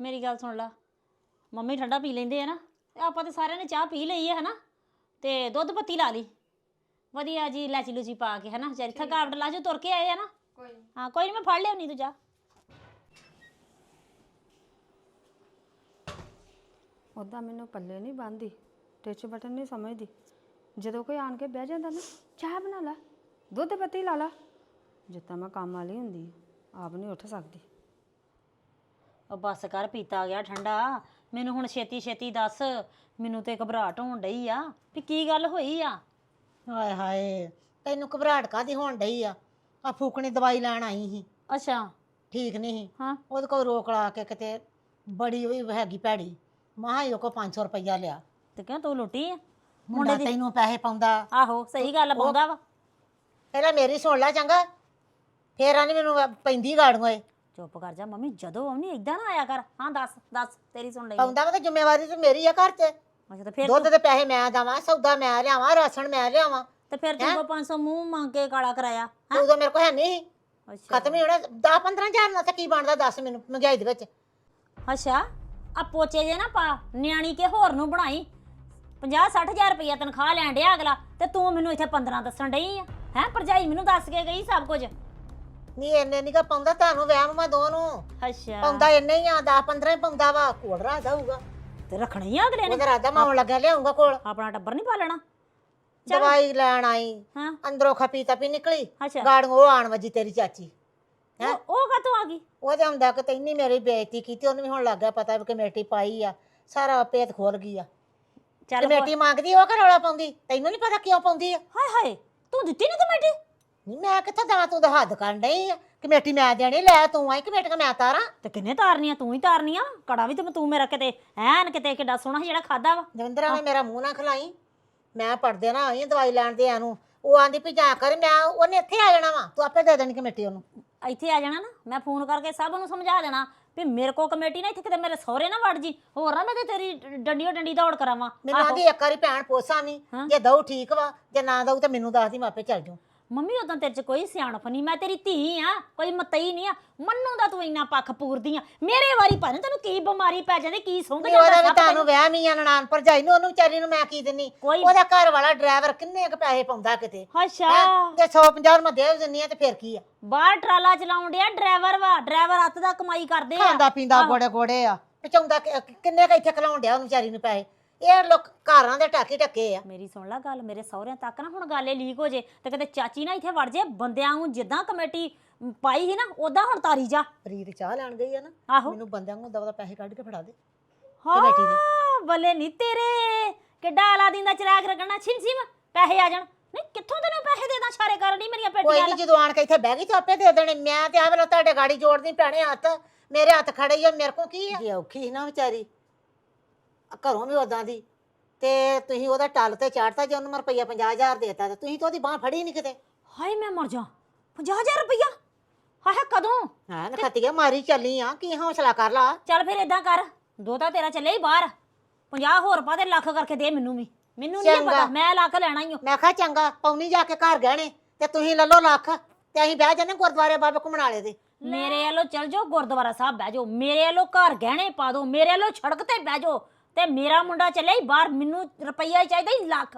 Speaker 5: ਮੇਰੀ ਗੱਲ ਸੁਣ ਲਾ। ਮੰਮੀ ਠੰਡਾ ਪੀ ਲੈਂਦੇ ਆ ਨਾ ਤੇ ਆਪਾਂ ਤੇ ਸਾਰਿਆਂ ਨੇ ਚਾਹ ਪੀ ਲਈ ਹੈ ਹਨਾ? ਤੇ ਦੁੱਧ ਪੱਤੀ ਲਾ ਲਈ। ਵਧੀਆ ਜੀ ਇਲਾਚੀ ਲੂਚੀ ਪਾ ਕੇ ਹਨਾ? ਵਿਚਾਰੀ ਥਕਾਵਟ ਲਾ ਜੋ ਤੁਰ ਕੇ ਆਏ ਆ ਨਾ।
Speaker 3: ਕੋਈ
Speaker 5: ਹਾਂ ਕੋਈ ਨਹੀਂ ਮੈਂ ਫੜ ਲਿਆਉਣੀ ਤੂੰ ਜਾ
Speaker 6: ਉੱਦਾਂ ਮੈਨੂੰ ਪੱਲੇ ਨਹੀਂ ਬੰਦੀ ਟਿਚ ਬਟਨ ਨਹੀਂ ਸਮਝਦੀ। ਜਦੋਂ ਕੋਈ ਆਣ ਕੇ ਬਹਿ ਜਾਂਦਾ ਨਾ ਚਾਹ ਬਣਾ ਲਾ ਦੁੱਧ ਪੱਤੀ ਲਾ ਲਾ। ਜਿੱਦਾਂ ਮੈਂ ਕੰਮ ਵਾਲੀ ਹੁੰਦੀ ਆਪ ਨਹੀਂ ਉੱਠ ਸਕਦੀ।
Speaker 5: ਉਹ ਬੱਸ ਕਰ ਪੀਤਾ ਗਿਆ ਠੰਡਾ। ਮੈਨੂੰ ਹੁਣ ਛੇਤੀ ਛੇਤੀ ਦੱਸ ਮੈਨੂੰ ਤੇ ਘਬਰਾਹਟ ਹੋਣ ਡਈ ਆ। ਵੀ ਕੀ ਗੱਲ ਹੋਈ ਆ?
Speaker 1: ਹਾਏ ਹਾਏ ਤੈਨੂੰ ਘਬਰਾਹਟ ਕਾਦੀ ਹੋਣ ਡਈ ਆ? ਆ ਫੂਕਣੀ ਦਵਾਈ ਲੈਣ ਆਈ ਸੀ।
Speaker 5: ਅੱਛਾ।
Speaker 1: ਠੀਕ ਨਹੀਂ ਸੀ।
Speaker 5: ਹਾਂ।
Speaker 1: ਉਹਦੇ ਕੋਲ ਰੋਕ ਲਾ ਕੇ ਕਿਤੇ ਬੜੀ ਹੋਈ ਹੈਗੀ ਭੈੜੀ। ਮਹਾ ਹੀ ਉਹ ਕੋ 500 ਰੁਪਈਆ ਲਿਆ।
Speaker 5: ਤੇ ਕਿਉਂ ਤੂੰ ਲੁੱਟੀ ਆ?
Speaker 1: ਮੁੰਡਾ
Speaker 5: ਦੀ-
Speaker 1: ਤੈਨੂੰ ਪੈਸੇ ਪਾਉਂਦਾ।
Speaker 5: ਆਹੋ ਸਹੀ ਗੱਲ ਪਾਉਂਦਾ ਵਾ।
Speaker 1: ਪਹਿਲਾਂ ਮੇਰੀ ਸੁਣ ਲੈ ਚੰਗਾ। ਫੇਰ ਆਨੀ ਮੈਨੂੰ ਪੈਂਦੀ ਗਾੜੀਆਂ ਏ
Speaker 5: ਚੁੱਪ ਕਰ ਜਾ ਮੰਮੀ ਜਦੋਂ ਆਉਣੀ ਏਦਾਂ ਨਾ ਆਇਆ ਕਰ। ਹਾਂ ਦੱਸ ਦੱਸ ਤੇਰੀ ਸੁਣ ਲਈ।
Speaker 1: ਪਾਉਂਦਾ ਵਾ ਤੇ ਜ਼ਿੰਮੇਵਾਰੀ ਤੇ ਮੇਰੀ ਆ ਘਰ 'ਚ।
Speaker 5: ਅੱਛਾ ਤੇ ਫਿਰ
Speaker 1: ਦੁੱਧ ਦੇ ਪੈਸੇ ਮੈਂ ਦੇਵਾਂ ਸੌਦਾ ਮੈਂ ਲਿਆਵਾਂ ਰਾਸ਼ਨ ਮੈਂ ਲਿਆਵਾਂ।
Speaker 5: ਤੇ ਫਿਰ ਤੂੰ ਕੋ 500 ਮੂੰਹ ਮੰਗ ਕੇ ਕਾਲਾ ਕਰਾਇਆ
Speaker 1: ਤੇ ਉਦੋਂ ਮੇਰੇ ਕੋਲ ਹੈ ਨਹੀਂ।
Speaker 5: ਅੱਛਾ।
Speaker 1: ਖਤਮ ਹੀ ਹੋਣਾ। 10 15000 ਨਾਲ ਤਾਂ ਕੀ ਬਣਦਾ ਦੱਸ ਮੈਨੂੰ ਮਹਿੰਗਾਈ ਦੇ ਵਿੱਚ।
Speaker 5: ਅੱਛਾ ਆ ਪੋਚੇ ਜੇ ਨਾ ਪਾ ਨਿਆਣੀ ਕੇ ਹੋਰ ਨੂੰ ਬਣਾਈ। 50 60000 ਰੁਪਇਆ ਤਨਖਾਹ ਲੈਣ ਡਿਆ ਅਗਲਾ ਤੇ ਤੂੰ ਮੈਨੂੰ ਇੱਥੇ 15 ਦੱਸਣ ਡਈ ਆ ਹੈ? ਭਰਜਾਈ ਮੈਨੂੰ ਦੱਸ ਕੇ ਗਈ ਸਭ ਕੁਝ।
Speaker 1: ਨਹੀਂ ਇੰਨੇ ਨਹੀਂ ਕਾ ਪਾਉਂਦਾ ਤੁਹਾਨੂੰ ਵਹਿਮ ਮੈਂ ਦੋ ਨੂੰ।
Speaker 5: ਅੱਛਾ।
Speaker 1: ਪਾਉਂਦਾ ਇੰਨੇ ਹੀ ਆ 10 15 ਹੀ ਪਾਉਂਦਾ ਵਾ ਕੋਲ ਰਾਦਾ ਹੋਊਗਾ
Speaker 5: ਤੇ ਰੱਖਣੀ ਆ ਅਗਲੇ ਨੇ?
Speaker 1: ਉਹਦਾ ਰਾਦਾ ਮਾਉਣ ਲੱਗਾ ਲਿਆਉਂਗਾ ਕੋਲ।
Speaker 5: ਆਪਣਾ ਟੱਬਰ ਨਹੀਂ ਪਾਲਣਾ ਚੱਲ।
Speaker 1: ਦਵਾਈ ਲੈਣ ਆਈ।
Speaker 5: ਹਾਂ।
Speaker 1: ਅੰਦਰੋਂ ਖਪੀ ਤਪੀ ਨਿਕਲੀ।
Speaker 5: ਅੱਛਾ।
Speaker 1: ਗਾੜੀਆਂ ਉਹ ਆਣ ਵੱਜੀ ਤੇਰੀ ਚਾਚੀ। ਹੈਂ?
Speaker 5: ਉਹ- ਉਹ ਕਾ ਆ ਗਈ?
Speaker 1: ਉਹਦੇ ਹੁੰਦਾ ਕਿ ਤੈਨੂੰ ਮੇਰੀ ਬੇਇੱਜ਼ਤੀ ਕੀਤੀ ਉਹਨੂੰ ਵੀ ਹੁਣ ਲੱਗ ਗਿਆ ਪਤਾ ਵੀ ਕਮੇਟੀ ਪਾਈ ਆ। ਸਾਰਾ ਭੇਤ ਖੋਲ ਗਈ ਆ।
Speaker 5: ਚੱਲ
Speaker 1: ਕਮੇਟੀ ਮੰਗਦੀ ਉਹ ਘਰੋਲਾ ਪਾਉਂਦੀ। ਤੈਨੂੰ ਨਹੀਂ ਪਤਾ ਕਿਉਂ ਪਾਉਂਦੀ ਆ?
Speaker 5: ਹਾਏ ਹਾਏ ਤੂੰ ਦਿੱਤੀ ਨਹੀਂ ਕਮੇਟੀ?
Speaker 1: ਨਹੀਂ ਮੈਂ ਕਿੱਥੋਂ ਦਵਾਂ ਤੂੰ ਤਾਂ ਹੱਦ ਕਰਨ ਡਈ ਆ? ਕਮੇਟੀ ਮੈਂ ਦੇਣੀ ਲੈ ਤੂੰ ਆਈ ਕਮੇਟੀ ਮੈਂ ਤਾਰਾਂ।
Speaker 5: ਤੇ ਕਿੰਨੇ ਤਾਰਨੀਆਂ ਤੂੰ ਹੀ ਤਾਰਨੀਆਂ? ਕੜਾ ਵੀ ਤੇ ਤੂੰ ਮੇਰਾ ਕਿਤੇ ਐਨ ਕਿਤੇ ਕਿੱਡਾ ਸੋਹਣਾ ਜਿਹੜਾ ਖਾਦਾ ਵਾ।
Speaker 1: ਦਵਿੰਦਰ ਨੇ ਮੇਰਾ ਮੂੰਹ ਨਾ ਖਲਾਈ। ਮੈਂ ਪੜਦੇ ਨਾ ਆਈ ਆਂ ਦਵਾਈ ਲੈਣ ਦੇ ਨੂੰ ਉਹ ਆਂਦੀ ਵੀ ਜਾ ਕਰ ਮੈਂ ਉਹਨੇ ਇੱਥੇ ਆ ਜਾਣਾ ਵਾ। ਤੂੰ ਆਪੇ ਦੇ ਦੇਣੀ ਕਮੇਟੀ ਉਹਨੂੰ।
Speaker 5: ਇੱਥੇ ਆ ਜਾਣਾ ਨਾ ਮੈਂ ਫੋਨ ਕਰਕੇ ਸਭ ਨੂੰ ਸਮਝਾ ਦੇਣਾ ਵੀ ਮੇਰੇ ਕੋ ਕਮੇਟੀ ਨਾ ਇੱਥੇ ਕਿਤੇ ਮੇਰੇ ਸਹੁਰੇ ਨਾ ਵੜ ਜੀ। ਹੋਰ ਨਾ ਮੈਂ ਤੇ ਤੇਰੀ ਡੰਡੀਓ ਡੰਡੀ ਦੌੜ ਕਰਾਵਾਂ।
Speaker 1: ਮੈਨੂੰ। ਆਂਦੀ ਇੱਕ ਵਾਰੀ ਭੈਣ ਪੋਸਾਂ ਵੀ। ਜੇ ਦਊ ਠੀਕ ਵਾ ਜੇ ਨਾ ਦਊ ਤਾਂ ਮੈਨੂੰ ਦੱਸਦੀ ਮੈਂ ਆਪੇ ਚੱਲ ਜੂ
Speaker 5: ਮੰਮੀ ਉਦੋਂ ਤੇਰੇ 'ਚ ਕੋਈ ਸਿਆਣਪ ਨਹੀਂ ਮੈਂ ਤੇਰੀ ਧੀ ਆ ਕੋਈ ਮਤਈ ਨਹੀਂ ਆ। ਮੰਨੂ ਦਾ ਤੂੰ ਇੰਨਾ ਪੱਖ ਪੂਰਦੀ ਆ। ਮੇਰੇ ਵਾਰੀ ਭਾਵੇਂ ਤੈਨੂੰ ਕੀ ਬਿਮਾਰੀ ਪੈ ਜਾਂਦੀ ਕੀ ਸੁੰਘ
Speaker 1: ਨਹੀਂ ਉਹਦਾ
Speaker 5: ਜਾਂਦਾ
Speaker 1: ਵੀ
Speaker 5: ਸਭ
Speaker 1: ਤੁਹਾਨੂੰ ਵਿਆਹ ਮੀਆਂ ਨਨਾਣ ਭਰਜਾਈ ਨੂੰ ਉਹਨੂੰ ਵਿਚਾਰੀ ਨੂੰ ਮੈਂ ਕੀ ਦਿੰਨੀ?
Speaker 5: ਕੋਈ
Speaker 1: ਉਹਦਾ ਘਰ ਵਾਲਾ ਡਰਾਈਵਰ ਕਿੰਨੇ ਕੁ ਪੈਸੇ ਪਾਉਂਦਾ ਕਿਤੇ?
Speaker 5: ਅੱਛਾ।
Speaker 1: ਹੈਂ? ਜੇ 150 ਮੈਂ ਦੇ ਦਿੰਨੀ ਆ ਤੇ ਫਿਰ ਕੀ ਆ?
Speaker 5: ਬਾਹਰ ਟਰਾਲਾ ਚਲਾਉਣ ਡਿਆ ਡਰਾਈਵਰ ਵਾ ਡਰਾਈਵਰ ਹੱਥ ਦਾ ਕਮਾਈ ਕਰਦੇ ਆ।
Speaker 1: ਖਾਂਦਾ ਪੀਂਦਾ। ਗੋੜੇ ਗੋੜੇ ਆ। ਪਚਾਉਂਦਾ ਕਿ- ਕਿੰਨੇ ਕ ਇੱਥੇ ਖਲਾਉਣ ਡਿਆ ਉਹਨੂੰ ਵਿਚਾਰੀ ਨੂੰ ਪੈਸੇ? ਇਹ ਲੋਕ ਘਰਾਂ ਦੇ ਟਾਕੀ ਟੱਕੇ ਆ।
Speaker 5: ਮੇਰੀ ਸੁਣ ਲੈ ਗੱਲ ਮੇਰੇ ਸਹੁਰਿਆਂ ਤੱਕ ਨਾ ਹੁਣ ਗੱਲ ਇਹ ਲੀਕ ਹੋ ਜੇ ਤੇ ਕਿਤੇ ਚਾਚੀ ਨਾ ਇੱਥੇ ਵੜ ਜੇ ਬੰਦਿਆਂ ਨੂੰ ਜਿੱਦਾਂ ਕਮੇਟੀ ਪਾਈ ਸੀ ਨਾ ਉਦਾਂ ਹੁਣ ਤਾਰੀ ਜਾ।
Speaker 1: ਪ੍ਰੀਤ ਚਾਹ ਲੈਣ ਗਈ ਆ ਨਾ
Speaker 5: ਆਹੋ।
Speaker 1: ਮੈਨੂੰ ਬੰਦਿਆਂ ਨੂੰ ਦਵਾ ਪੈਸੇ ਕੱਢ ਕੇ ਫੜਾ ਦੇ।
Speaker 5: ਹਾਂ। ਬੱਲੇ ਨਹੀਂ ਤੇਰੇ। ਕਿੱਡਾ ਅਲਾਦੀਨ ਦਾ ਚਿਰਾਗ ਰਗਣਾ ਛਿਮ ਛਿਮ ਪੈਸੇ ਆ ਜਾਣ। ਨਹੀਂ ਕਿੱਥੋਂ ਤੈਨੂੰ ਪੈਸੇ ਦੇ ਦਾਂ ਛਾਰੇ ਕਰਨ ਮੇਰੀਆਂ
Speaker 1: ਕੋਈ
Speaker 5: ਪੇਟੀਆਂ
Speaker 1: ਨਹੀਂ ਜਦੋਂ ਆਣ ਕੇ ਇੱਥੇ ਬਹਿ ਗਈ ਤੇ ਆਪੇ ਦੇ ਦੇਣੇ। ਮੈਂ ਤੇ ਆ ਵੇਲੇ ਤੁਹਾਡੇ ਗਾੜੀ ਜੋੜਦੀ ਪੈਣੇ ਹੱਥ। ਮੇਰੇ ਹੱਥ ਖੜੇ ਹੀ ਆ ਮੇਰੇ ਕੋ ਕੀ ਆ? ਜੇ ਔਖੀ ਸੀ ਨਾ ਵਿਚਾਰੀ ਘਰੋਂ ਵੀ ਉਦਾਂ ਦੀ। ਤੇ ਤੁਸੀਂ ਉਹਦਾ ਟੱਲ ਤੇ ਚਾੜਤਾ ਜੇ ਉਹਨੂੰ ਮੈਂ ਰੁਪਈਆ 50000 ਦੇਤਾ ਤੇ ਤੁਸੀਂ ਤਾਂ ਉਹਦੀ ਬਾਹ ਫੜੀ ਨਹੀਂ ਕਿਤੇ।
Speaker 5: ਹਾਏ ਮੈਂ ਮਰ ਜਾ। 50000 ਰੁਪਇਆ ਹਾਏ ਕਦੋਂ?
Speaker 1: ਹਾਂ ਨਖਤੀਆ ਮਾਰੀ ਚੱਲੀ ਆ ਕੀ ਹੌਸਲਾ ਕਰ ਲਾ।
Speaker 5: ਚੱਲ ਫਿਰ ਇਦਾਂ ਕਰ ਦੋ ਤਾਂ ਤੇਰਾ ਚੱਲੇ ਹੀ ਬਾਹਰ। 50 ਹੋਰ ਪਾ ਤੇ ਲੱਖ ਕਰਕੇ ਦੇ ਮੈਨੂੰ ਵੀ। ਮੈਨੂੰ ਨਹੀਂ। ਪਤਾ ਮੈਂ ਲੱਖ ਲੈਣਾ ਹੀ ਓ।
Speaker 1: ਮੈਂ ਕਿਹਾ ਚੰਗਾ ਪੌਣੀ ਜਾ ਕੇ ਘਰ ਗਹਿਣੇ ਤੇ ਤੁਸੀਂ ਲੈ ਲਓ ਲੱਖ ਤੇ ਅਸੀਂ ਬਹਿ ਜਾਂਦੇ ਗੁਰਦੁਆਰੇ ਬਾਬੇ ਘੁੰਮਣ ਵਾਲੇ ਦੇ।
Speaker 5: ਮੇਰੇ ਵੱਲੋਂ ਚੱਲ ਜਾਓ ਗੁਰਦੁਆਰਾ ਸਾਹਿਬ ਬਹਿ ਜਾਓ। ਮੇਰੇ ਵੱਲੋਂ ਘਰ ਗਹਿਣੇ ਪਾ ਦਿਓ ਮੇਰੇ ਵੱਲੋਂ ਸੜਕ ਤੇ ਬਹਿ ਜਾਓ। ਤੇ ਮੇਰਾ ਮੁੰਡਾ ਚੱਲਿਆ ਹੀ ਬਾਹਰ ਮੈਨੂੰ ਰੁਪਈਆ ਹੀ ਚਾਹੀਦਾ ਹੀ ਲੱਖ।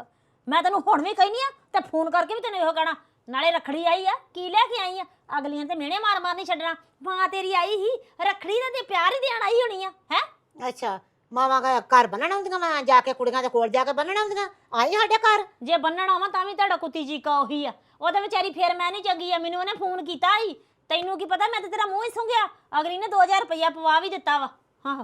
Speaker 5: ਮੈਂ ਤੈਨੂੰ ਹੁਣ ਵੀ ਕਹਿਨੀ ਆ ਤੇ ਫੋਨ ਕਰਕੇ ਵੀ ਤੈਨੂੰ ਇਹੋ ਕਹਿਣਾ। ਨਾਲੇ ਰਖੜੀ ਆਈ ਆ ਕੀ ਲੈ ਕੇ ਆਈ ਆ? ਅਗਲੀਆਂ ਤੇ ਮਿਹਣੇ ਮਾਰ ਮਾਰ ਨਹੀਂ ਛੱਡਣਾ। ਮਾਂ ਤੇਰੀ ਆਈ ਹੀ ਰਖੜੀ ਦਾ ਤੇ ਪਿਆਰ ਹੀ ਦੇਣ ਆਈ ਹੋਣੀ ਆ ਹੈ?
Speaker 1: ਅੱਛਾ ਮਾਵਾਂ ਘ- ਘਰ ਬੰਨਣ ਆਉਂਦੀਆਂ ਮੈਂ ਜਾ ਕੇ ਕੁੜੀਆਂ ਦੇ ਕੋਲ ਜਾ ਕੇ ਬੰਨਣ ਆਉਂਦੀਆਂ। ਆਈ ਸਾਡੇ ਘਰ?
Speaker 5: ਜੇ ਬੰਨਣ ਆਵਾਂ ਤਾਂ ਵੀ ਤੁਹਾਡਾ ਕੁੱਤੀ ਚੀਕਾ ਉਹੀ ਆ। ਉਹਦੇ ਵਿਚਾਰੀ ਫੇਰ ਮੈਂ ਨਹੀਂ ਚੰਗੀ ਆ ਮੈਨੂੰ ਉਹਨੇ ਫੋਨ ਕੀਤਾ ਸੀ ਤੈਨੂੰ ਕੀ ਪਤਾ ਮੈਂ ਤੇ ਤੇਰਾ ਮੂੰਹ ਹੀ ਸੁੰਘਿਆ। ਅਗਲੀ ਨੇ 2000 ਰੁਪਇਆ ਪਵਾ ਵੀ ਦਿੱਤਾ ਵਾ।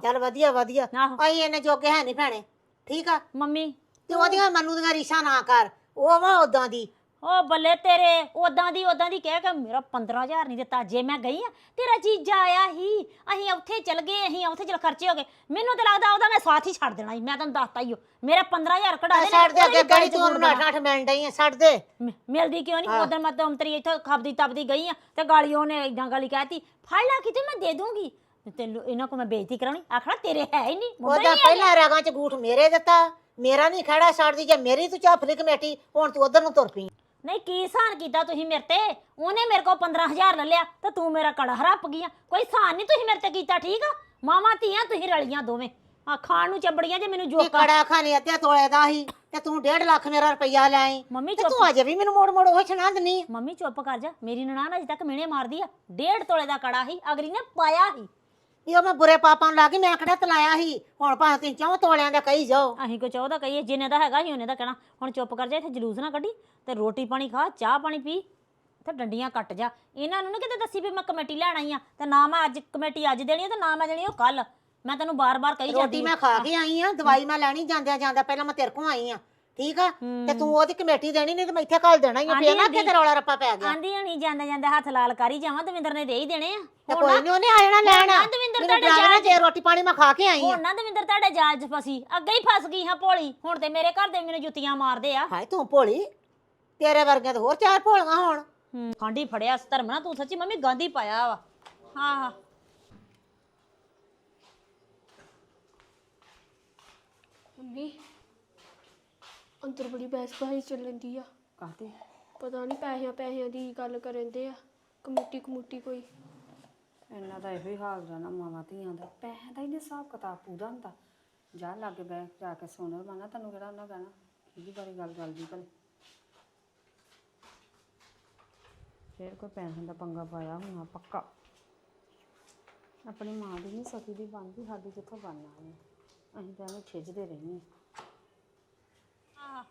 Speaker 1: ਚੱਲ ਵਧੀਆ ਵਧੀਆ।
Speaker 5: ਆਹੋ।
Speaker 1: ਆਈ ਇਹਨੇ ਜੋਗੇ ਹੈ ਨਹੀਂ ਭੈਣੇ। ਠੀਕ ਆ?
Speaker 5: ਮੰਮੀ।
Speaker 1: ਤੇ ਉਹਦੀਆਂ ਮਨੂ ਦੀਆਂ ਰੀਸਾਂ ਨਾ ਕਰ। ਉਹ ਵਾ ਉਦਾਂ ਦੀ।
Speaker 5: ਓ ਬੱਲੇ ਤੇਰੇ ਉਦਾਂ ਦੀ ਉਦਾਂ ਦੀ ਕਹਿ ਕੇ ਮੇਰਾ 15000 ਨਹੀਂ ਦਿੱਤਾ। ਜੇ ਮੈਂ ਗਈ ਆ ਤੇਰਾ ਜੀਜਾ ਆਇਆ ਹੀ। ਅਸੀਂ ਉੱਥੇ ਚਲ ਗਏ ਅਸੀਂ ਉੱਥੇ ਚਲ ਖਰਚੇ ਹੋ ਗਏ। ਮੈਨੂੰ ਤਾਂ ਲੱਗਦਾ ਉਹਦਾ ਮੈਂ ਸਾਥ ਹੀ ਛੱਡ ਦੇਣਾ ਸੀ। ਮੈਂ ਤੈਨੂੰ ਦੱਸਤਾ ਹੀ ਓ। ਮੇਰਾ 15000 ਕਢਾ ਦੇ
Speaker 1: ਛੱਡ ਦੇ ਅੱਗੇ ਗਲੀ ਤੂੰ ਉਹਨੂੰ ਅੱਠ ਅੱਠ ਮਿਲਣ ਡਈ ਆ ਛੱਡ ਦੇ।
Speaker 5: ਮਿਲਦੀ ਕਿਉਂ ਨਹੀਂ? ਉਦੋਂ ਮੈਂ ਤਾਂ ਅੰਤਰੀ ਇੱਥੇ ਖਪਦੀ ਤਪਦੀ ਗਈ ਆ ਤੇ ਗਾਲੀ ਉਹਨੇ ਇਦਾਂ ਗਾਲੀ ਕਹਿਤੀ। ਫੜ ਲੈ ਕਿਤੇ ਮੈਂ ਦੇ ਦੂੰਗੀ। ਤੇ ਤੈਨੂੰ ਇਹਨਾਂ ਕੋ ਮੈਂ ਬੇਇੱਜ਼ਤੀ ਕਰਾਉਣੀ? ਆਖਣਾ ਤੇਰੇ ਹੈ ਹੀ ਨਹੀਂ ਮੁੰਡਾ ਹੀ
Speaker 1: ਉਹਦਾ
Speaker 5: ਨਹੀਂ
Speaker 1: ਪਹਿਲਾਂ ਰਾਗਾਂ ਚ ਗੂਠ ਮੇਰੇ ਦਿੱਤਾ ਮੇਰਾ ਨਹੀਂ ਖੜਾ ਛੱਡਦੀ ਜੇ ਮੇਰੀ ਤੂੰ ਚਾਫਰੀ ਕਮੇਟੀ ਹੁਣ ਤੂੰ ਉਧਰ ਨੂੰ ਤੁਰ ਪਈ।
Speaker 5: ਨਹੀਂ ਕੀ ਸਾਨ ਕੀਤਾ ਤੁਸੀਂ ਮੇਰੇ ਤੇ? ਉਹਨੇ ਮੇਰੇ ਕੋਲ 15000 ਲੈ ਲਿਆ ਤੇ ਤੂੰ ਮੇਰਾ ਕੜਾ ਹਰਪ ਗਈਆਂ। ਕੋਈ ਸਾਨ ਨਹੀਂ ਤੁਸੀਂ ਮੇਰੇ ਤੇ ਕੀਤਾ ਠੀਕ ਆ? ਮਾਵਾਂ ਧੀਆਂ ਤੁਸੀਂ ਰਲੀਆਂ ਦੋਵੇਂ। ਆ ਖਾਣ ਨੂੰ ਚੱਬੜੀਆਂ ਜੇ ਮੈਨੂੰ
Speaker 1: ਇਹ
Speaker 5: ਜੋਕਾ।
Speaker 1: ਕੜਾ ਖਾਨੇ ਅੱਧੇ ਤੋਲੇ ਦਾ ਸੀ ਤੇ ਤੂੰ 1.5 ਲੱਖ ਮੇਰਾ ਰੁਪਈਆ ਲੈ ਆਈ।
Speaker 5: ਮੰਮੀ
Speaker 1: ਤੇ
Speaker 5: ਚੁੱਪ।
Speaker 1: ਤੂੰ ਅਜੇ ਵੀ ਮੈਨੂੰ ਮੋੜ ਮੋੜ ਉਹ ਸੁਣਾ ਦਿੰਨੀ ਆ।
Speaker 5: ਮੰਮੀ ਚੁੱਪ ਕਰ ਜਾ ਮੇਰੀ ਨਨਾਣ ਅਜੇ ਤੱਕ ਮਿਹਣੇ ਮਾਰਦੀ ਆ। ਡੇਢ ਤੋਲੇ ਦਾ ਕੜਾ ਸੀ ਅਗਰੀ ਨੇ ਪਾਇਆ ਸੀ
Speaker 1: ਇਹ ਮੈਂ ਬੁਰੇ ਪਾਪਾਂ ਨੂੰ ਲਾ ਕੇ ਮੈਂ ਕਿਹੜਾ ਤਲਾਇਆ ਸੀ? ਹੁਣ ਭਾਵੇਂ ਤੁਸੀਂ ਚੌਂ ਤੋਲਿਆਂ ਦਾ ਕਹੀ ਜਾਓ।
Speaker 5: ਅਸੀਂ ਕੋ ਚਾਹਦਾ ਕਹੀਏ ਜਿੰਨੇ ਦਾ ਹੈਗਾ ਸੀ ਉਹਨੇ ਦਾ ਕਹਿਣਾ ਹੁਣ ਚੁੱਪ ਕਰ ਜਾ ਇੱਥੇ ਜਲੂਸ ਨਾ ਕੱਢੀ ਤੇ ਰੋਟੀ ਪਾਣੀ ਖਾ ਚਾਹ ਪਾਣੀ ਪੀ ਤੇ ਡੰਡੀਆਂ ਕੱਟ ਜਾ। ਇਹਨਾਂ ਨੂੰ ਨੀ ਕਿਤੇ ਦੱਸੀ ਵੀ ਮੈਂ ਕਮੇਟੀ ਲੈਣ ਆਈ ਆ ਤੇ ਨਾ ਮੈਂ ਅੱਜ ਕਮੇਟੀ ਅੱਜ ਦੇਣੀ ਆ ਤੇ ਨਾ ਮੈਂ ਦੇਣੀ ਉਹ ਕੱਲ ਮੈਂ ਤੈਨੂੰ ਬਾਰ-ਬਾਰ ਕਹੀ
Speaker 1: ਰੋਟੀ
Speaker 5: ਜਾਂਦੀ
Speaker 1: ਮੈਂ ਖਾ ਕੇ ਆਈ ਆ ਦਵਾਈ ਮੈਂ ਲੈਣੀ ਜਾਂਦਿਆਂ ਜਾਂਦਾ ਪਹਿਲਾਂ ਮੈਂ ਤੇਰੇ ਕੋਲ ਆਈ ਆ ਠੀਕ ਆ? ਤੇ ਤੂੰ ਉਹਦੀ ਕਮੇਟੀ ਦੇਣੀ ਨਹੀਂ ਤੇ ਮੈਂ ਇੱਥੇ ਘੱਲ ਦੇਣਾ ਹੀ ਆ ਫੇਰ ਨਾ। ਕਿਤੇ ਰੌਲਾ ਰੱਪਾ ਪੈ ਗਿਆ।
Speaker 5: ਆਂਦੀ ਹਣੀ ਜਾਂਦਾ ਜਾਂਦਾ ਹੱਥ ਲਾਲ ਕਰੀ ਜਾਵਾਂ ਦਵਿੰਦਰ ਨੇ ਦੇ ਹੀ ਦੇਣੇ ਆ।
Speaker 1: ਤੇ
Speaker 5: ਹੁਣ
Speaker 1: ਕੋਈ
Speaker 5: ਨਾ-
Speaker 1: ਨਹੀਂ ਉਹਨੇ ਆ ਜਾਣਾ ਲੈਣ
Speaker 5: ਨਾ ਦਵਿੰਦਰ
Speaker 1: ਮੈਨੂੰ
Speaker 5: ਤੁਹਾਡੇ ਜਾਲ
Speaker 1: ਜੇ ਰੋਟੀ ਪਾਣੀ ਮੈਂ ਖਾ ਕੇ ਆਈ ਆ।
Speaker 5: ਹੁਣ ਨਾ ਦਵਿੰਦਰ ਤੁਹਾਡੇ ਜਾਲ 'ਚ ਫਸੀ। ਅੱਗੇ ਹੀ ਫਸ ਗਈ ਹਾਂ ਭੋਲੀ। ਹੁਣ ਤੇ ਮੇਰੇ ਘਰ ਦੇ ਮੈਨੂੰ ਜੁੱਤੀਆਂ ਮਾਰਦੇ ਆ।
Speaker 1: ਹਾਏ ਤੂੰ ਭੋਲੀ। ਤੇਰੇ ਵਰਗੀਆਂ ਤੇ ਹੋਰ ਚਾਰ ਭੋਲੀਆਂ ਹੋਣ।
Speaker 5: ਹੂੰ ਕਾਂਡੀ ਫੜਿਆ ਧਰਮ ਨਾ ਤੂੰ ਸੱਚੀ ਮੰਮੀ ਗਾਂਧੀ ਪਾਇਆ ਵਾ। ਹਾਂ ਹਾਂ।
Speaker 4: ਮੰਮੀ ਅੰਦਰ ਬੜੀ ਬਹਿਸ ਬਾਹੀ ਚੱਲਦੀ ਆ।
Speaker 3: ਕਾਹਤੇ?
Speaker 4: ਪਤਾ ਨਹੀਂ ਪੈਸਿਆਂ ਪੈਸਿਆਂ ਦੀ ਗੱਲ ਕਰਨ ਦੇ ਆ। ਕਮੇਟੀ ਕਮੂਟੀ ਕੋਈ।
Speaker 3: ਇਹਨਾਂ ਦਾ ਇਹੋ ਹੀ ਹਾਲ ਰਹਿਣਾ, ਮਾਵਾਂ ਧੀਆਂ ਦਾ। ਪੈਸੇ ਦਾ ਹੀ ਨੀ ਹਿਸਾਬ ਕਿਤਾਬ ਪੂਰਾ ਹੁੰਦਾ। ਜਾ ਲਾਗੇ ਬਹਿ ਜਾ ਕੇ ਸੁਣ ਰਮਾਨਾ ਤੈਨੂੰ ਕਿਹੜਾ ਉਹਨਾਂ ਕਹਿਣਾ। ਇਹਦੀ ਬਾਰੇ ਗੱਲ ਕਰਦੀ ਭਲੇ। ਫੇਰ ਕੋਈ ਪੈਸੇ ਦਾ ਪੰਗਾ ਪਾਇਆ ਹੋਣਾ, ਪੱਕਾ। ਆਪਣੀ ਮਾਂ ਦੀ ਨਹੀਂ ਸਕੀ ਦੀ ਬਣਦੀ, ਸਾਡੀ ਕਿੱਥੋਂ ਬਣਨਾ ਹੈ ਅਸੀਂ ਤਾਂ ਐਵੇਂ ਖਿੱਚਦੇ ਰਹਿੰਦੇ ਹਾਂ।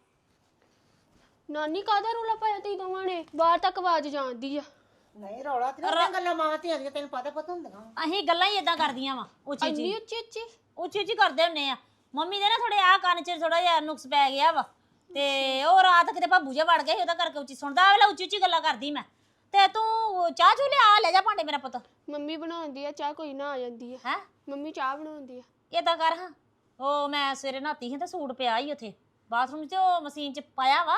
Speaker 4: ਨਾਨੀ ਕਾਹਦਾ ਰੋਲਾ ਪਾਇਆ ਤੀ ਦੋਵਾਂ ਨੇ? ਬਾਹਰ ਤੱਕ ਆਵਾਜ਼ ਜਾਂਦੀ ਆ।
Speaker 1: ਨਹੀਂ ਰੌਲਾ ਤੇ ਨਾ ਗੱਲਾਂ ਮਾਵਾਂ ਧੀਆਂ ਦੀਆਂ ਤੈਨੂੰ ਪਤਾ ਪਤਾ ਹੁੰਦੀਆਂ।
Speaker 5: ਅਸੀਂ ਗੱਲਾਂ ਹੀ ਇਦਾਂ ਕਰਦੀਆਂ ਵਾ ਉੱਚੀ ਉੱਚੀ
Speaker 4: ਉੱਚੀ ਉੱਚੀ
Speaker 5: ਉੱਚੀ ਉੱਚੀ ਕਰਦੇ ਹੁੰਨੇ ਆ। ਮੰਮੀ ਦੇ ਨਾ ਥੋੜੇ ਆ ਕੰਨ 'ਚ ਥੋੜਾ ਜਿਹਾ ਨੁਕਸ ਪੈ ਗਿਆ ਵਾ। ਤੇ ਉਹ ਰਾਤ ਕਿਤੇ ਭਾਬੂ ਜਿਹਾ ਵੜ ਗਿਆ ਸੀ ਉਹਦਾ ਕਰਕੇ ਉੱਚੀ ਸੁਣਦਾ। ਆ ਵੇਲੇ ਉੱਚੀ ਉੱਚੀ ਗੱਲਾਂ ਕਰਦੀ ਮੈਂ। ਤੇ ਤੂੰ ਚਾਹ ਚੂ ਲਿਆ ਲੈ ਜਾ ਭਾਂਡੇ ਮੇਰਾ ਪੁੱਤ।
Speaker 4: ਮੰਮੀ ਬਣਾਉਂਦੀ ਆ ਚਾਹ ਕੋਈ ਨਾ ਆ ਜਾਂਦੀ ਆ।
Speaker 5: ਹੈ?
Speaker 4: ਮੰਮੀ ਚਾਹ ਬਣਾਉਂਦੀ ਆ।
Speaker 5: ਏਦਾਂ ਕਰ ਹਾਂ। ਉਹ ਮੈਂ ਸਵੇਰੇ ਨਹਾਤੀ ਸੀ ਤੇ ਸੂਟ ਪਿਆ ਹੀ ਉੱਥੇ। ਬਾਥਰੂਮ 'ਚ ਉਹ ਮਸ਼ੀਨ 'ਚ ਪਾਇਆ ਵਾ।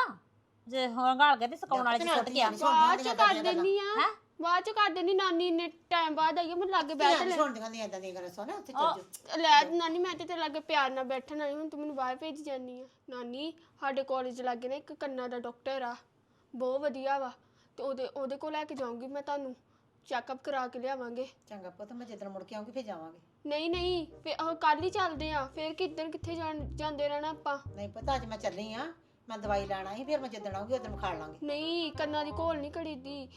Speaker 5: ਜੇ ਹੰਗਾਲ ਕੇ ਤੇ ਸੁਕਾਉਣ ਵਾਲੇ 'ਚ ਸੁੱਟ ਗਿਆ
Speaker 4: ਬਾਅਦ ਚ ਕਰ ਦਿੰਨੀ ਆ? ਬਾਅਦ ਚ ਕਰ ਦਿੰਨੀ ਨਾਨੀ ਨੇ ਟਾਈਮ ਬਾਅਦ ਆਈ ਆ, ਮੈਂ ਲਾਗੇ ਬੈਠ ਲੈ
Speaker 1: ਗੱਲਾਂ ਸੁਣ ਉੱਥੇ ਚੱਲ ਜਾ
Speaker 4: ਲੈ ਨਾਨੀ ਮੈਂ ਤੇ ਤੇਰੇ ਲਾਗੇ ਪਿਆਰ ਨਾਲ ਬੈਠਣ ਆਈ ਹੁਣ ਤੂੰ ਮੈਨੂੰ ਬਾਹਰ ਭੇਜ ਜਾਨੀ ਆ। ਨਾਨੀ ਸਾਡੇ ਕਾਲਜ ਲਾਗੇ ਨਾ ਇੱਕ ਕੰਨਾਂ ਦਾ ਡਾਕਟਰ ਆ ਬਹੁਤ ਵਧੀਆ ਵਾ ਤੇ ਉਹਦੇ ਉਹਦੇ ਕੋਲ ਲੈ ਕੇ ਜਾਊਂਗੀ ਮੈਂ ਤੁਹਾਨੂੰ। ਚੈੱਕਅਪ ਕਰਾ ਕੇ ਲਿਆਵਾਂਗੇ।
Speaker 1: ਚੰਗਾ ਪੁੱਤ ਮੈਂ ਜਦੋਂ ਮੁੜ ਕੇ ਆਉਂਗੀ ਫੇਰ ਜਾਵਾਂਗੇ।
Speaker 4: ਨਹੀਂ ਨਹੀਂ ਫੇ ਉਹ ਕੱਲ ਹੀ ਚੱਲਦੇ ਆ ਫਿਰ ਕਿੱਧਰ ਕਿੱਥੇ ਜਾਣ ਜਾਂਦੇ ਰਹਿਣਾ ਆਪਾਂ।
Speaker 1: ਨਹੀਂ ਪਤਾ ਅੱਜ ਮੈਂ ਚੱਲੀ ਆ। ਮੈਂ ਦਵਾਈ ਲੈਣਾ ਸੀ ਫਿਰ ਮੈਂ ਜਦੋਂ ਆਉਂਗੀ ਉਦੋਂ ਖਾ ਲਾਂਗੇ।
Speaker 4: ਨਹੀਂ ਕੰਨਾਂ ਦੀ ਘੋਲ ਨਹੀਂ ਕਰੀਦੀ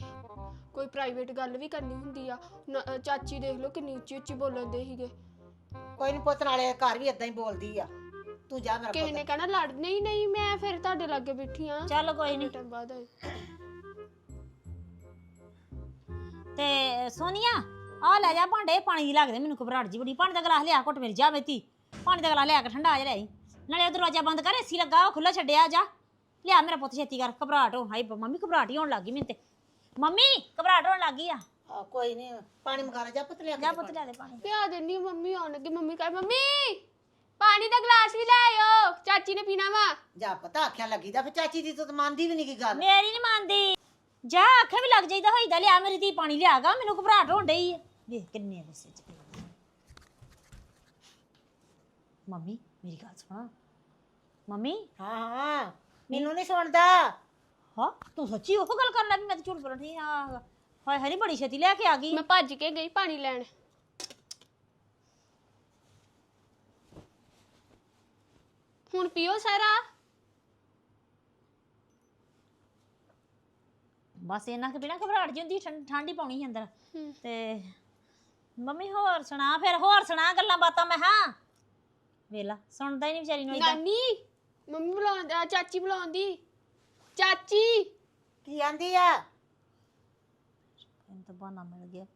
Speaker 4: ਕੋਈ ਪ੍ਰਾਈਵੇਟ ਗੱਲ ਵੀ ਕਰਨੀ ਹੁੰਦੀ ਆ। ਨ- ਅ, ਚਾਚੀ ਦੇਖ ਲਓ ਕਿੰਨੀ ਉੱਚੀ ਉੱਚੀ ਬੋਲਣ ਦੇ ਸੀਗੇ।
Speaker 1: ਕੋਈ ਨਹੀਂ ਪੁੱਤ ਨਾਲੇ ਘਰ ਵੀ ਇਦਾਂ ਹੀ ਬੋਲਦੀ ਆ। ਤੂੰ ਜਾ ਮੇਰਾ
Speaker 4: ਕਿਸੇ
Speaker 1: ਪੁੱਤ।
Speaker 4: ਨੇ ਕਹਿਣਾ ਲੜ ਨਹੀਂ ਨਹੀਂ ਮੈਂ ਫਿਰ ਤੁਹਾਡੇ ਲਾਗੇ ਬੈਠੀ ਆ।
Speaker 5: ਚੱਲ ਕੋਈ ਨਹੀਂ
Speaker 4: ਟਾਈਮ ਬਾਅਦ
Speaker 5: ਤੇ ਸੋਨੀਆ ਆ ਲੈ ਜਾ ਭਾਂਡੇ ਪਾਣੀ ਦੀ ਲੱਗਦੇ ਮੈਨੂੰ ਘਬਰਾਹਟ ਜੀ ਬੜੀ। ਪਾਣੀ ਦਾ ਗਲਾਸ ਲਿਆ ਘੁੱਟ ਮੇਰੀ ਜਾ ਬੇਤੀ। ਪਾਣੀ ਦਾ ਗਲਾਸ ਲਿਆ ਕੇ ਠੰਡਾ ਆ ਜਾ ਲਈ ਨਾਲੇ ਉਹ ਦਰਵਾਜ਼ਾ ਬੰਦ ਕਰ ਏਸੀ ਲੱਗਾ ਉਹ ਖੁੱਲਾ ਛੱਡਿਆ ਜਾ। ਲਿਆ ਮੇਰਾ ਪੁੱਤ ਛੇਤੀ ਕਰ ਘਬਰਾਹਟ ਹੋ ਹਾਈ ਮੰਮੀ ਘਬਰਾਹਟ ਹੀ ਹੋਣ ਲੱਗੀ ਮੈਨੂੰ ਤੇ। ਮੰਮੀ ਘਬਰਾਹਟ ਹੋਣ ਲੱਗੀ ਆ।
Speaker 1: ਆ, ਕੋਈ ਨਹੀਂ ਪਾਣੀ ਮੰਗਾ ਲੈ ਜਾ ਪੁੱਤ ਲਿਆ ਕੇ
Speaker 5: ਜਾ ਪੁੱਤ
Speaker 1: ਪਾਣੀ।
Speaker 5: ਲਿਆ ਦੇ ਪਾਣੀ।
Speaker 4: ਪਿਆ ਦਿੰਨੀ ਆ, ਮੰਮੀ ਆਉਣ ਲੱਗੀ ਮੰਮੀ ਕਹੇ ਮੰਮੀ ਪਾਣੀ ਦਾ ਗਲਾਸ ਵੀ ਲੈ ਆਇਓ ਚਾਚੀ ਨੇ ਪੀਣਾ ਵਾ।
Speaker 1: ਜਾ ਪਤਾ ਆਖਿਆ ਲੱਗੀ ਦਾ ਫਿਰ ਚਾਚੀ ਦੀ ਤੂੰ ਤਾਂ ਮੰਨਦੀ ਵੀ ਨਹੀਂ ਕੀ ਗੱਲ।
Speaker 5: ਮੇਰੀ ਨਹੀਂ ਮੰਨਦੀ। ਜਾ ਆਖੇ ਵੀ ਲੱਗ ਜਾਈਦਾ ਹੋਈਦਾ ਲਿਆ ਮੇਰੀ ਧੀ ਪਾਣੀ ਲਿਆਗਾ ਮੈਨੂੰ ਘਬਰਾਹਟ ਹੋਣ ਡਈ ਆ। ਵੇਖ ਕਿੰਨੇ ਗੁੱਸੇ ਚ। ਮੰਮੀ ਮੇਰੀ ਗੱਲ ਸੁਣਾ। ਮੰਮੀ?
Speaker 1: ਹਾਂ ਹਾਂ। ਮੈਨੂੰ ਨਹੀਂ ਸੁਣਦਾ।
Speaker 5: ਹਾਂ ਤੂੰ ਸੱਚੀ ਉਹ ਗੱਲ ਕਰਨ ਲੱਗੀ ਮੈਂ ਤਾਂ ਝੂਠ ਬੋਲਣੀ ਆ ਹਾਏ ਹਰੀ ਬੜੀ ਛੇਤੀ ਲੈ ਕੇ ਆ ਗਈ।
Speaker 4: ਮੈਂ ਭੱਜ ਕੇ ਗਈ ਪਾਣੀ ਲੈਣ। ਹੁਣ ਪੀਓ ਸਾਰਾ।
Speaker 5: ਬਸ ਇਹਨਾਂ ਕਿ ਬਿਨਾ ਘਬਰਾਹਟ ਜੀ ਹੁੰਦੀ ਠੰਡ ਹੀ ਪਾਉਣੀ ਸੀ ਅੰਦਰ।
Speaker 4: ਹੂੰ।
Speaker 5: ਤੇ ਮੰਮੀ ਹੋਰ ਸੁਣਾ ਫਿਰ ਹੋਰ ਸੁਣਾ ਗੱਲਾਂ ਬਾਤਾਂ ਮੈਂ ਹਾਂ। ਵੇਲਾ ਸੁਣਦਾ ਹੀ ਨਹੀਂ ਵਿਚਾਰੀ ਨੂੰ ਏਦਾਂ।
Speaker 4: ਨਾਨੀ। ਮੰਮੀ ਬੁਲਾਉਂਦੀ ਆ ਚਾਚੀ ਬੁਲਾਉਂਦੀ ਚਾਚੀ!
Speaker 1: ਕੀ ਆਂਦੀ ਆ?
Speaker 5: ਇਹਨੂੰ ਤਾਂ ਬਹਾਨਾ ਮਿਲ ਗਿਆ।